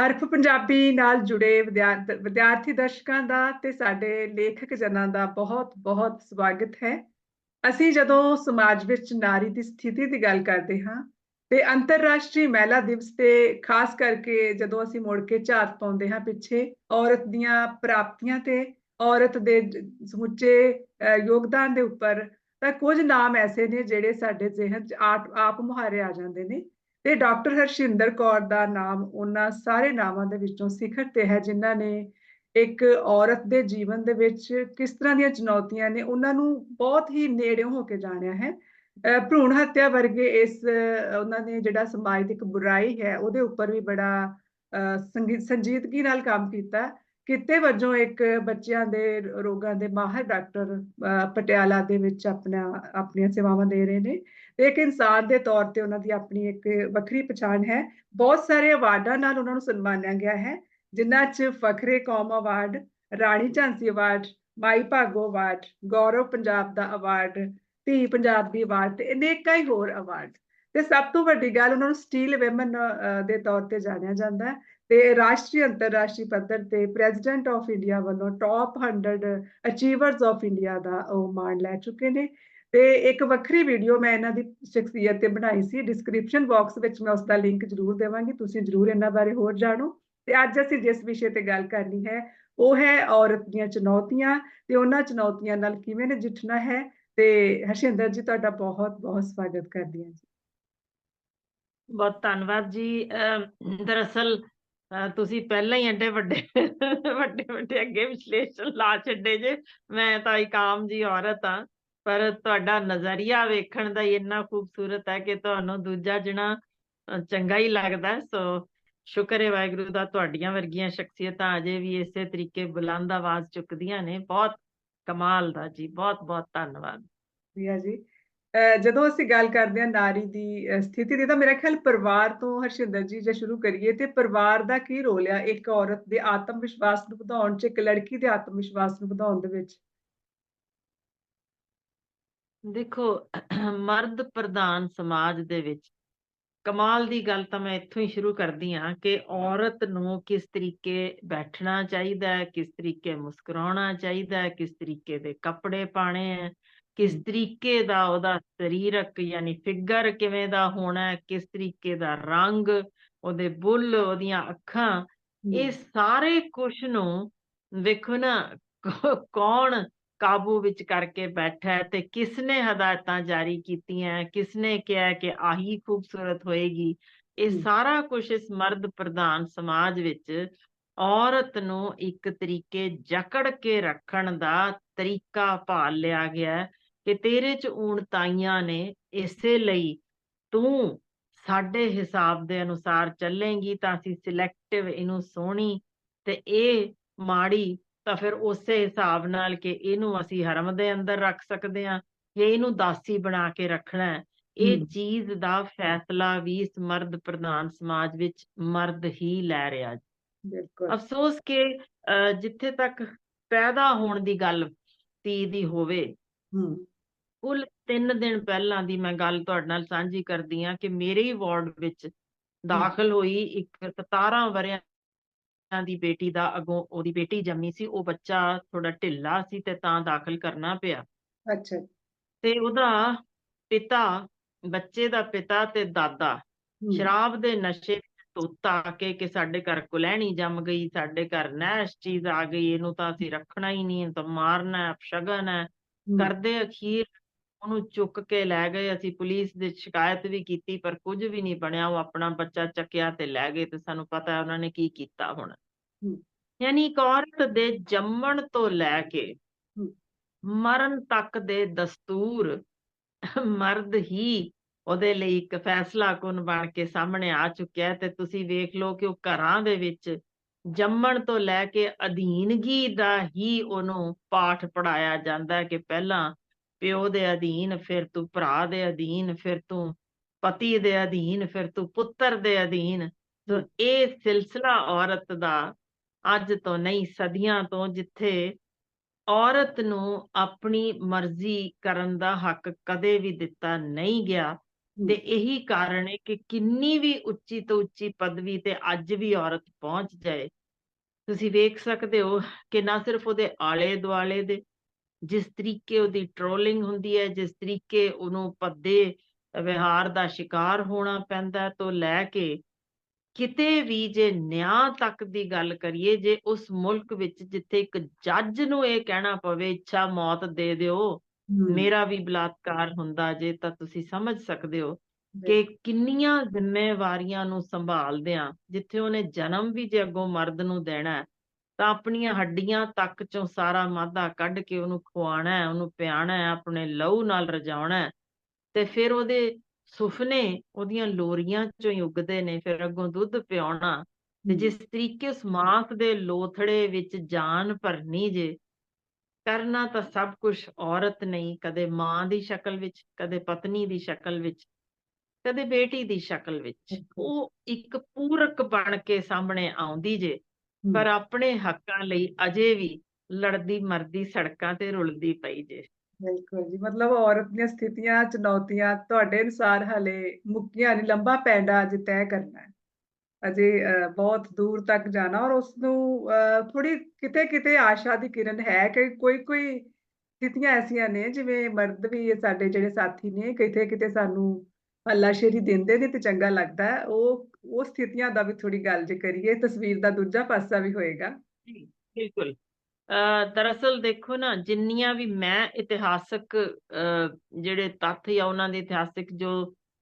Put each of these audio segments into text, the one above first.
ਹਰਫ ਪੰਜਾਬੀ ਨਾਲ ਜੁੜੇ ਵਿਦਿਆਰਥੀ ਦਰਸ਼ਕਾਂ ਦਾ ਤੇ ਸਾਡੇ ਲੇਖਕ ਜਨਾਂ ਦਾ ਬਹੁਤ ਬਹੁਤ ਸਵਾਗਤ ਹੈ। ਅਸੀਂ ਜਦੋਂ ਸਮਾਜ ਵਿੱਚ ਨਾਰੀ ਦੀ ਸਥਿਤੀ ਦੀ ਗੱਲ ਕਰਦੇ ਹਾਂ ਤੇ ਅੰਤਰਰਾਸ਼ਟਰੀ ਮਹਿਲਾ ਦਿਵਸ ਤੇ ਖਾਸ ਕਰਕੇ ਜਦੋਂ ਅਸੀਂ ਮੁੜ ਕੇ ਝਾਤ ਪਾਉਂਦੇ ਹਾਂ ਪਿੱਛੇ, ਔਰਤ ਦੀਆਂ ਪ੍ਰਾਪਤੀਆਂ ਤੇ ਔਰਤ ਦੇ ਸਮੁੱਚੇ ਯੋਗਦਾਨ ਦੇ ਉੱਪਰ ਤਾਂ ਕੁਝ ਨਾਮ ਐਸੇ ਨੇ ਜਿਹੜੇ ਸਾਡੇ ਜ਼ਿਹਨ 'ਚ ਆਪ ਮੁਹਾਰੇ ਆ ਜਾਂਦੇ ਨੇ। ਤੇ ਡਾਕਟਰ ਹਰਸ਼ਿੰਦਰ ਕੌਰ ਦਾ ਨਾਮ ਉਹਨਾਂ ਸਾਰੇ ਨਾਮਾਂ ਦੇ ਵਿੱਚੋਂ ਸਿਖਰ ਤੇ ਹੈ, ਜਿਨ੍ਹਾਂ ਨੇ ਇੱਕ ਔਰਤ ਦੇ ਜੀਵਨ ਦੇ ਵਿੱਚ ਕਿਸ ਤਰ੍ਹਾਂ ਦੀਆਂ ਚੁਣੌਤੀਆਂ ਨੇ, ਉਹਨਾਂ ਨੂੰ ਬਹੁਤ ਹੀ ਨੇੜਿਓਂ ਹੋ ਕੇ ਜਾਣਿਆ ਹੈ। ਭਰੂਣ ਹੱਤਿਆ ਵਰਗੇ ਇਸ, ਉਹਨਾਂ ਨੇ ਜਿਹੜਾ ਸਮਾਜ ਦੀ ਬੁਰਾਈ ਹੈ, ਉਹਦੇ ਉੱਪਰ ਵੀ ਬੜਾ ਸੰਗੀਤ ਸੰਜੀਦਗੀ ਨਾਲ ਕੰਮ ਕੀਤਾ। ਕਿਤੇ ਵਜੋਂ ਇੱਕ ਬੱਚਿਆਂ ਦੇ ਰੋਗਾਂ ਦੇ ਮਾਹਰ ਡਾਕਟਰ ਪਟਿਆਲਾ ਦੇ ਵਿੱਚ ਆਪਣਾ, ਆਪਣੀਆਂ ਸੇਵਾਵਾਂ ਦੇ ਰਹੇ ਨੇ। ਇੱਕ ਇਨਸਾਨ ਦੇ ਤੌਰ ਤੇ ਉਹਨਾਂ ਦੀ ਆਪਣੀ ਇੱਕ ਵੱਖਰੀ ਪਛਾਣ ਹੈ। ਬਹੁਤ ਸਾਰੇ ਅਵਾਰਡਾਂ ਨਾਲ ਉਹਨਾਂ ਨੂੰ ਸਨਮਾਨਿਆ ਗਿਆ ਹੈ, ਜਿਨ੍ਹਾਂ 'ਚ Fakhre Qaum award, Rani Jhansi award, Mai Bhago award, Gaurav Punjab ਦਾ ਅਵਾਰਡ, ਧੀ ਪੰਜਾਬ ਦੀ ਅਵਾਰਡ ਤੇ ਅਨੇਕਾਂ ਹੀ ਹੋਰ ਅਵਾਰਡ। ਤੇ ਸਭ ਤੋਂ ਵੱਡੀ ਗੱਲ ਉਹਨਾਂ ਨੂੰ ਸਟੀਲ ਔਮਨ ਦੇ ਤੌਰ ਤੇ ਜਾਣਿਆ ਜਾਂਦਾ ਤੇ ਰਾਸ਼ਟਰੀ, ਅੰਤਰਰਾਸ਼ਟਰੀ ਪੱਧਰ ਤੇ ਪ੍ਰੈਜ਼ੀਡੈਂਟ ਆਫ ਇੰਡੀਆ ਵੱਲੋਂ ਟੌਪ 100 ਅਚੀਵਰਸ ਆਫ ਇੰਡੀਆ ਦਾ ਉਹ ਮਾਣ ਲੈ ਚੁੱਕੇ ਨੇ। ਤੇ ਇੱਕ ਵੱਖਰੀ ਵੀਡੀਓ ਮੈਂ ਇਹਨਾਂ ਦੀ ਸ਼ਖਸੀਅਤ ਤੇ ਬਣਾਈ ਸੀ। ਡਿਸਕ੍ਰਿਪਸ਼ਨ ਬਾਕਸ ਵਿੱਚ ਮੈਂ ਉਸ ਦਾ ਲਿੰਕ ਜ਼ਰੂਰ ਦੇਵਾਂਗੀ। ਤੁਸੀਂ ਜ਼ਰੂਰ ਇਹਨਾਂ ਬਾਰੇ ਹੋਰ ਜਾਣੋ। ਤੇ ਅੱਜ ਅਸੀਂ ਜਿਸ ਵਿਸ਼ੇ ਤੇ ਗੱਲ ਕਰਨੀ ਹੈ, ਉਹ ਹੈ ਔਰਤ ਦੀਆਂ ਚੁਣੌਤੀਆਂ ਤੇ ਉਹਨਾਂ ਚੁਣੌਤੀਆਂ ਨਾਲ ਕਿਵੇਂ ਨਜਿੱਠਣਾ ਹੈ? ਤੇ ਹਰਸ਼ਿੰਦਰ ਜੀ, ਤੁਹਾਡਾ ਬਹੁਤ ਬਹੁਤ ਸਵਾਗਤ ਕਰਦੀ ਹਾਂ ਜੀ। ਬਹੁਤ ਧੰਨਵਾਦ ਜੀ। ਦਰਅਸਲ ਤੁਸੀਂ ਪਹਿਲਾਂ ਹੀ ਐਡੇ ਵੱਡੇ ਵੱਡੇ ਵੱਡੇ ਅੱਗੇ ਵਿਸ਼ਲੇਸ਼ਣ ਲਾ ਛੱਡੇ ਜੇ। ਮੈਂ ਤਾਂ ਇੱਕ ਆਮ ਜੀ ਔਰਤ ਆ ਪਰ ਤੁਹਾਡਾ ਨਜ਼ਰੀਆ ਵੇਖਣ ਦਾ ਇੰਨਾ ਖੂਬਸੂਰਤ ਹੈ ਕਿ ਤੁਹਾਨੂੰ ਦੂਜਾ ਜਣਾ ਚੰਗਾ ਹੀ ਲੱਗਦਾ। ਸੋ ਸ਼ੁਕਰ ਹੈ ਵਾਹਿਗੁਰੂ ਦਾ ਤੁਹਾਡੀਆਂ ਵਰਗੀਆਂ ਸ਼ਖਸੀਅਤਾਂ ਅਜੇ ਵੀ ਇਸੇ ਤਰੀਕੇ ਬੁਲੰਦ ਆਵਾਜ਼ ਚੁੱਕਦੀਆਂ ਨੇ। ਬਹੁਤ ਕਮਾਲ ਦਾ ਜੀ, ਬਹੁਤ ਬਹੁਤ ਧੰਨਵਾਦ। ਜੀ। ਜੀ ਜਦੋਂ ਅਸੀਂ ਗੱਲ ਕਰਦੇ ਹਾਂ ਨਾਰੀ ਦੀ ਸਥਿਤੀ ਦੀ ਤਾਂ ਮੇਰਾ ਖਿਆਲ ਪਰਿਵਾਰ ਤੋਂ ਹਰਸ਼ਿੰਦਰ ਜੀ ਜੇ ਸ਼ੁਰੂ ਕਰੀਏ ਤੇ ਪਰਿਵਾਰ ਦਾ ਕੀ ਰੋਲ ਆ? ਇੱਕ ਔਰਤ ਦੇ ਆਤਮ ਵਿਸ਼ਵਾਸ ਨੂੰ ਵਧਾਉਣ 'ਚ, ਇੱਕ ਲੜਕੀ ਦੇ ਆਤਮ ਵਿਸ਼ਵਾਸ ਨੂੰ ਵਧਾਉਣ ਦੇ ਵਿੱਚ? ਦੇਖੋ ਮਰਦ ਪ੍ਰਧਾਨ ਸਮਾਜ ਦੇ ਵਿੱਚ ਕਮਾਲ ਦੀ ਗੱਲ ਤਾਂ ਮੈਂ ਇੱਥੋਂ ਹੀ ਸ਼ੁਰੂ ਕਰਦੀ ਹਾਂ ਕਿ ਔਰਤ ਨੂੰ ਕਿਸ ਤਰੀਕੇ ਬੈਠਣਾ ਚਾਹੀਦਾ ਹੈ ਕਿਸ ਤਰੀਕੇ ਮੁਸਕਰਾਉਣਾ ਚਾਹੀਦਾ ਹੈ ਕਿਸ ਤਰੀਕੇ ਦੇ ਕੱਪੜੇ ਪਾਣੇ ਹੈ ਕਿਸ ਤਰੀਕੇ ਦਾ ਉਹਦਾ ਸਰੀਰਕ ਯਾਨੀ ਫਿਗਰ ਕਿਵੇਂ ਦਾ ਹੋਣਾ ਹੈ ਕਿਸ ਤਰੀਕੇ ਦਾ ਰੰਗ ਉਹਦੇ ਬੁੱਲ ਉਹਦੀਆਂ ਅੱਖਾਂ ਇਹ ਸਾਰੇ ਕੁਝ ਨੂੰ ਵੇਖੋ ਨਾ ਕੌਣ ਕਾਬੂ ਵਿੱਚ ਕਰਕੇ ਬੈਠਾ ਹੈ ਤੇ ਕਿਸ ਨੇ ਹਦਾਇਤਾਂ ਜਾਰੀ ਕੀਤੀਆਂ ਕਿਸ ਨੇ ਕਿਹਾ ਕਿ ਆਹੀ ਖੂਬਸੂਰਤ ਹੋਏਗੀ? ਇਹ ਸਾਰਾ ਕੁਝ ਇਸ ਮਰਦ ਪ੍ਰਧਾਨ ਸਮਾਜ ਵਿੱਚ ਔਰਤ ਨੂੰ ਇੱਕ ਤਰੀਕੇ ਜਕੜ ਕੇ ਰੱਖਣ ਦਾ ਤਰੀਕਾ ਭਾਲ ਲਿਆ ਗਿਆ ਕਿ ਤੇਰੇ ਚ ਊਣਤਾਈਆਂ ਨੇ ਇਸੇ ਲਈ ਤੂੰ ਸਾਡੇ ਹਿਸਾਬ ਦੇ ਅਨੁਸਾਰ ਚੱਲੇਂਗੀ ਤਾਂ ਅਸੀਂ ਸਿਲੈਕਟਿਵ ਇਹਨੂੰ ਸੋਹਣੀ ਤੇ ਇਹ ਮਾੜੀ ਤਾਂ ਫਿਰ ਉਸੇ ਹਿਸਾਬ ਨਾਲ ਕਿ ਇਹਨੂੰ ਅਸੀਂ ਹਰਮ ਦੇ ਅੰਦਰ ਰੱਖ ਸਕਦੇ ਹਾਂ ਜਾਂ ਇਹਨੂੰ ਦਾਸੀ ਬਣਾ ਕੇ ਰੱਖਣਾ ਹੈ। ਇਹ ਚੀਜ਼ ਦਾ ਫੈਸਲਾ ਵੀ ਇਸ ਮਰਦ ਪ੍ਰਧਾਨ ਸਮਾਜ ਵਿੱਚ ਮਰਦ ਹੀ ਲੈ ਰਿਹਾ ਬਿਲਕੁਲ। ਅਫਸੋਸ ਕਿ ਜਿੱਥੇ ਤੱਕ ਪੈਦਾ ਹੋਣ ਦੀ ਗੱਲ ਤੀ ਦੀ ਹੋਵੇ। ਕੁੱਲ 3 ਦਿਨ ਪਹਿਲਾਂ ਦੀ ਮੈਂ ਗੱਲ ਤੁਹਾਡੇ ਨਾਲ ਸਾਂਝੀ ਕਰਦੀ ਆ ਕਿ ਮੇਰੇ ਹੀ ਵਾਰਡ ਵਿੱਚ ਦਾਖਲ ਹੋਈ ਇੱਕ 17 ਵਰਿਆਂ ਦੀ ਬੇਟੀ ਦਾ ਅਗੋਂ ਉਹਦੀ ਬੇਟੀ ਜੰਮੀ ਸੀ ਉਹ ਬੱਚਾ ਥੋੜਾ ਢਿੱਲਾ ਸੀ ਤੇ ਤਾਂ ਦਾਖਲ ਕਰਨਾ ਪਿਆ। ਅੱਛਾ। ਤੇ ਉਹਦਾ ਪਿਤਾ ਬੱਚੇ ਦਾ ਪਿਤਾ ਤੇ ਦਾਦਾ ਸ਼ਰਾਬ ਦੇ ਨਸ਼ੇ ਵਿੱਚ ਤੋਤਾ ਕੇ ਕਿ ਸਾਡੇ ਘਰ ਕੁਲੈਣੀ ਜੰਮ ਗਈ ਸਾਡੇ ਘਰ ਨੈਸ਼ ਚੀਜ਼ ਆ ਗਈ ਇਹਨੂੰ ਤਾਂ ਅਸੀਂ ਰੱਖਣਾ ਹੀ ਨਹੀਂ ਤਾਂ ਮਾਰਨਾ ਹੈ ਅਪਸ਼ਗਨ ਹੈ। ਕਰਦੇ ਅਖੀਰ ਉਹਨੂੰ ਚੁੱਕ ਕੇ ਲੈ ਗਏ ਅਸੀਂ ਪੁਲਿਸ ਦੇ ਸ਼ਿਕਾਇਤ ਵੀ ਕੀਤੀ ਪਰ ਕੁਝ ਵੀ ਨਹੀਂ ਬਣਿਆ ਉਹ ਆਪਣਾ ਬੱਚਾ ਚੱਕਿਆ ਤੇ ਲੈ ਗਏ ਤੇ ਸਾਨੂੰ ਪਤਾ ਹੈ ਉਹਨਾਂ ਨੇ ਕੀ ਕੀਤਾ ਹੁਣ। ਯਾਨੀ ਇੱਕ ਔਰਤ ਦੇ ਜੰਮਣ ਤੋਂ ਲੈ ਕੇ ਮਰਨ ਤੱਕ ਦੇ ਦਸਤੂਰ ਮਰਦ ਹੀ ਉਹਦੇ ਲਈ ਇੱਕ ਫੈਸਲਾ ਕੁਨ ਬਣ ਕੇ ਸਾਹਮਣੇ ਆ ਚੁੱਕਿਆ ਤੇ ਤੁਸੀਂ ਵੇਖ ਲਓ ਕਿ ਉਹ ਘਰਾਂ ਦੇ ਵਿੱਚ ਜੰਮਣ ਤੋਂ ਲੈ ਕੇ ਅਧੀਨਗੀ ਦਾ ਹੀ ਉਹਨੂੰ ਪਾਠ ਪੜਾਇਆ ਜਾਂਦਾ ਕਿ ਪਹਿਲਾਂ ਪਿਓ ਦੇ ਅਧੀਨ ਫਿਰ ਤੂੰ ਭਰਾ ਦੇ ਅਧੀਨ ਫਿਰ ਤੂੰ ਪਤੀ ਦੇ ਅਧੀਨ ਫਿਰ ਤੂੰ ਪੁੱਤਰ ਦੇ ਅਧੀਨ। ਸੋ ਇਹ ਸਿਲਸਿਲਾ ਔਰਤ ਦਾ ਅੱਜ ਤੋਂ ਨਹੀਂ ਸਦੀਆਂ ਤੋਂ ਜਿੱਥੇ ਔਰਤ ਨੂੰ ਆਪਣੀ ਮਰਜ਼ੀ ਕਰਨ ਦਾ ਹੱਕ ਕਦੇ ਵੀ ਦਿੱਤਾ ਨਹੀਂ ਗਿਆ। ਤੇ ਇਹੀ ਕਾਰਨ ਹੈ ਕਿ ਕਿੰਨੀ ਵੀ ਉੱਚੀ ਤੋਂ ਉੱਚੀ ਪਦਵੀ ਤੇ ਅੱਜ ਵੀ ਔਰਤ ਪਹੁੰਚ ਜਾਏ। ਤੁਸੀਂ ਵੇਖ ਸਕਦੇ ਹੋ ਕਿ ਨਾ ਸਿਰਫ ਉਹਦੇ ਆਲੇ ਦੁਆਲੇ ਦੇ ਜਿਸ ਤਰੀਕੇ ਉਹਦੀ ਟ੍ਰੋਲਿੰਗ ਹੁੰਦੀ ਹੈ ਜਿਸ ਤਰੀਕੇ ਉਹਨੂੰ ਪੱਦੇ ਵਿਹਾਰ ਦਾ ਸ਼ਿਕਾਰ ਹੋਣਾ ਪੈਂਦਾ ਹੈ ਤੋਂ ਲੈ ਕੇ ਕਿਤੇ ਵੀ ਜੇ ਨਿਆਂ ਤੱਕ ਦੀ ਗੱਲ ਕਰੀਏ ਜੇ ਉਸ ਮੁਲਕ ਵਿੱਚ ਜਿੱਥੇ ਇੱਕ ਜੱਜ ਨੂੰ ਇਹ ਕਹਿਣਾ ਪਵੇ ਇੱਛਾ ਮੌਤ ਦੇ ਦਿਓ ਮੇਰਾ ਵੀ ਬਲਾਤਕਾਰ ਹੁੰਦਾ ਜੇ ਤਾਂ ਤੁਸੀਂ ਸਮਝ ਸਕਦੇ ਹੋ ਕਿ ਕਿੰਨੀਆਂ ਜ਼ਿੰਮੇਵਾਰੀਆਂ ਨੂੰ ਸੰਭਾਲਦਿਆਂ ਜਿੱਥੇ ਉਹਨੇ ਜਨਮ ਵੀ ਜੇ ਅੱਗੋਂ ਮਰਦ ਨੂੰ ਦੇਣਾ ਹੈ ਤਾਂ ਆਪਣੀਆਂ ਹੱਡੀਆਂ ਤੱਕ ਚੋਂ ਸਾਰਾ ਮਾਦਾ ਕੱਢ ਕੇ ਉਹਨੂੰ ਖਵਾਉਣਾ ਹੈ ਉਹਨੂੰ ਪਿਆਣਾ ਹੈ ਆਪਣੇ ਲਹੂ ਨਾਲ ਰਜਾਉਣਾ ਹੈ। ਤੇ ਫਿਰ ਉਹਦੇ ਸੁਪਨੇ ਉਹਦੀਆਂ ਲੋਰੀਆਂ ਚੋਂ ਹੀ ਉੱਗਦੇ ਨੇ ਫਿਰ ਅੱਗੋਂ ਦੁੱਧ ਪਿਆਉਣਾ। ਤੇ ਜਿਸ ਤਰੀਕੇ ਉਸ ਮਾਸ ਦੇ ਲੋਥੜੇ ਵਿੱਚ ਜਾਨ ਭਰਨੀ ਜੇ ਕਰਨਾ ਤਾਂ ਸਭ ਕੁਝ ਔਰਤ ਨਹੀਂ ਕਦੇ ਮਾਂ ਦੀ ਸ਼ਕਲ ਵਿੱਚ ਕਦੇ ਪਤਨੀ ਦੀ ਸ਼ਕਲ ਵਿੱਚ ਕਦੇ ਬੇਟੀ ਦੀ ਸ਼ਕਲ ਵਿੱਚ। ਉਹ ਇੱਕ ਪੂਰਕ ਬਣ ਕੇ ਸਾਹਮਣੇ ਆਉਂਦੀ ਜੇ ਪਰ ਆਪਣੇ ਹੱਕਾਂ ਲਈ ਅਜੇ ਵੀ ਲੜਦੀ ਮਰਦੀ ਸੜਕਾਂ ਤੇ ਰੁਲਦੀ ਪਈ ਜੇ। ਬਿਲਕੁਲ ਜੀ ਮਤਲਬ ਔਰਤ ਦੀਆਂ ਸਥਿਤੀਆਂ ਚੁਣੌਤੀਆਂ ਤੁਹਾਡੇ ਅਨੁਸਾਰ ਹਲੇ ਮੁੱਕੀਆਂ ਨਹੀਂ ਲੰਬਾ ਪੈਂਡਾ ਅਜੇ ਤੈਅ ਕਰਨਾ ਹੈ। ਅਜੇ ਬਹੁਤ ਦੂਰ ਤੱਕ ਜਾਣਾ ਔਰ ਉਸ ਨੂੰ ਥੋੜੀ ਕਿਤੇ ਕਿਤੇ ਆਸ਼ਾ ਦੀ ਕਿਰਨ ਹੈ ਕਿ ਕੋਈ ਕੋਈ ਸਥਿਤੀਆਂ ਐਸੀਆਂ ਨੇ ਜਿਵੇਂ ਮਰਦ ਵੀ ਸਾਡੇ ਜਿਹੜੇ ਸਾਥੀ ਨੇ ਕਿਤੇ ਕਿਤੇ ਸਾਨੂੰ ਹੱਲਾਸ਼ੇਰੀ ਦਿੰਦੇ ਨੇ ਤੇ ਚੰਗਾ ਲੱਗਦਾ ਉਹ ਉਹ ਸਥਿਤੀਆਂ ਦਾ ਵੀ ਥੋੜੀ ਗੱਲ ਜੇ ਕਰੀਏ, ਤਸਵੀਰ ਦਾ ਦੂਜਾ ਪਾਸਾ ਵੀ ਹੋਏਗਾ। ਜੀ, ਬਿਲਕੁਲ। ਦਰਅਸਲ ਦੇਖੋ ਨਾ, ਜਿੰਨੀਆਂ ਵੀ ਮੈਂ ਇਤਿਹਾਸਕ ਜਿਹੜੇ ਤੱਥ ਜਾਂ ਉਹਨਾਂ ਦੇ ਇਤਿਹਾਸਕ ਜੋ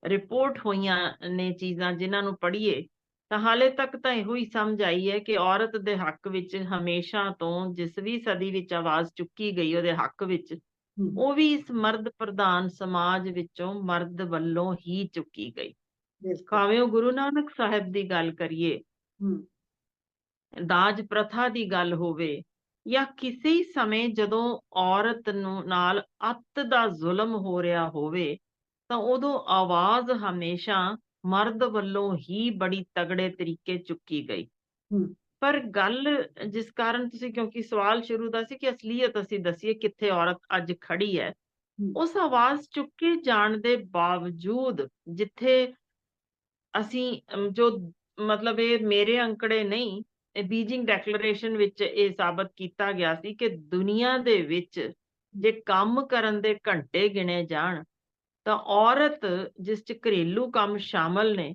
ਰਿਪੋਰਟ ਹੋਈਆਂ ਨੇ ਚੀਜ਼ਾਂ ਜਿਨ੍ਹਾਂ ਨੂੰ ਪੜ੍ਹੀਏ, ਤਾਂ ਹਾਲੇ ਤੱਕ ਤਾਂ ਇਹੋ ਹੀ ਸਮਝ ਆਈ ਹੈ ਕਿ ਔਰਤ ਦੇ ਹੱਕ ਵਿੱਚ ਹਮੇਸ਼ਾ ਤੋਂ ਜਿਸ ਵੀ ਸਦੀ ਵਿੱਚ ਆਵਾਜ਼ ਚੁੱਕੀ ਗਈ ਉਹਦੇ ਹੱਕ ਵਿੱਚ ਉਹ ਵੀ ਇਸ ਮਰਦ ਪ੍ਰਧਾਨ ਸਮਾਜ ਵਿੱਚੋਂ ਮਰਦ ਵੱਲੋਂ ਹੀ ਚੁੱਕੀ ਗਈ। ਭਾਵੇਂ ਉਹ ਗੁਰੂ ਨਾਨਕ ਸਾਹਿਬ ਦੀ ਗੱਲ ਕਰੀਏ ਦਾਜ ਪ੍ਰਥਾ ਦੀ ਗੱਲ ਹੋਵੇ ਜਾਂ ਕਿਸੇ ਹੀ ਸਮੇਂ ਜਦੋਂ ਔਰਤ ਨੂੰ ਨਾਲ ਅੱਤ ਦਾ ਜ਼ੁਲਮ ਹੋ ਰਿਹਾ ਹੋਵੇ ਤਾਂ ਉਦੋਂ ਆਵਾਜ਼ ਹਮੇਸ਼ਾ ਮਰਦ ਵੱਲੋਂ ਹੀ ਬੜੀ ਤਗੜੇ ਤਰੀਕੇ ਚੁੱਕੀ ਗਈ। ਪਰ ਗੱਲ ਜਿਸ ਕਾਰਨ ਤੁਸੀਂ ਕਿਉਂਕਿ ਸਵਾਲ ਸ਼ੁਰੂ ਦਾ ਸੀ ਕਿ ਅਸਲੀਅਤ ਅਸੀਂ ਦਸੀਏ ਕਿੱਥੇ ਔਰਤ ਅੱਜ ਖੜੀ ਹੈ ਉਸ ਆਵਾਜ਼ ਚੁੱਕੇ ਜਾਣ ਦੇ ਬਾਵਜੂਦ ਜਿੱਥੇ ਅਸੀਂ ਜੋ ਮਤਲਬ ਇਹ ਮੇਰੇ ਅੰਕੜੇ ਨਹੀਂ ਇਹ ਬੀਜਿੰਗ ਡੈਕਲੇਰੇਸ਼ਨ ਵਿੱਚ ਇਹ ਸਾਬਤ ਕੀਤਾ ਗਿਆ ਸੀ ਕਿ ਦੁਨੀਆ ਦੇ ਵਿੱਚ ਜੇ ਕੰਮ ਕਰਨ ਦੇ ਘੰਟੇ ਗਿਣੇ ਜਾਣ ਤਾਂ ਔਰਤ ਜਿਸ ਚ ਘਰੇਲੂ ਕੰਮ ਸ਼ਾਮਲ ਨੇ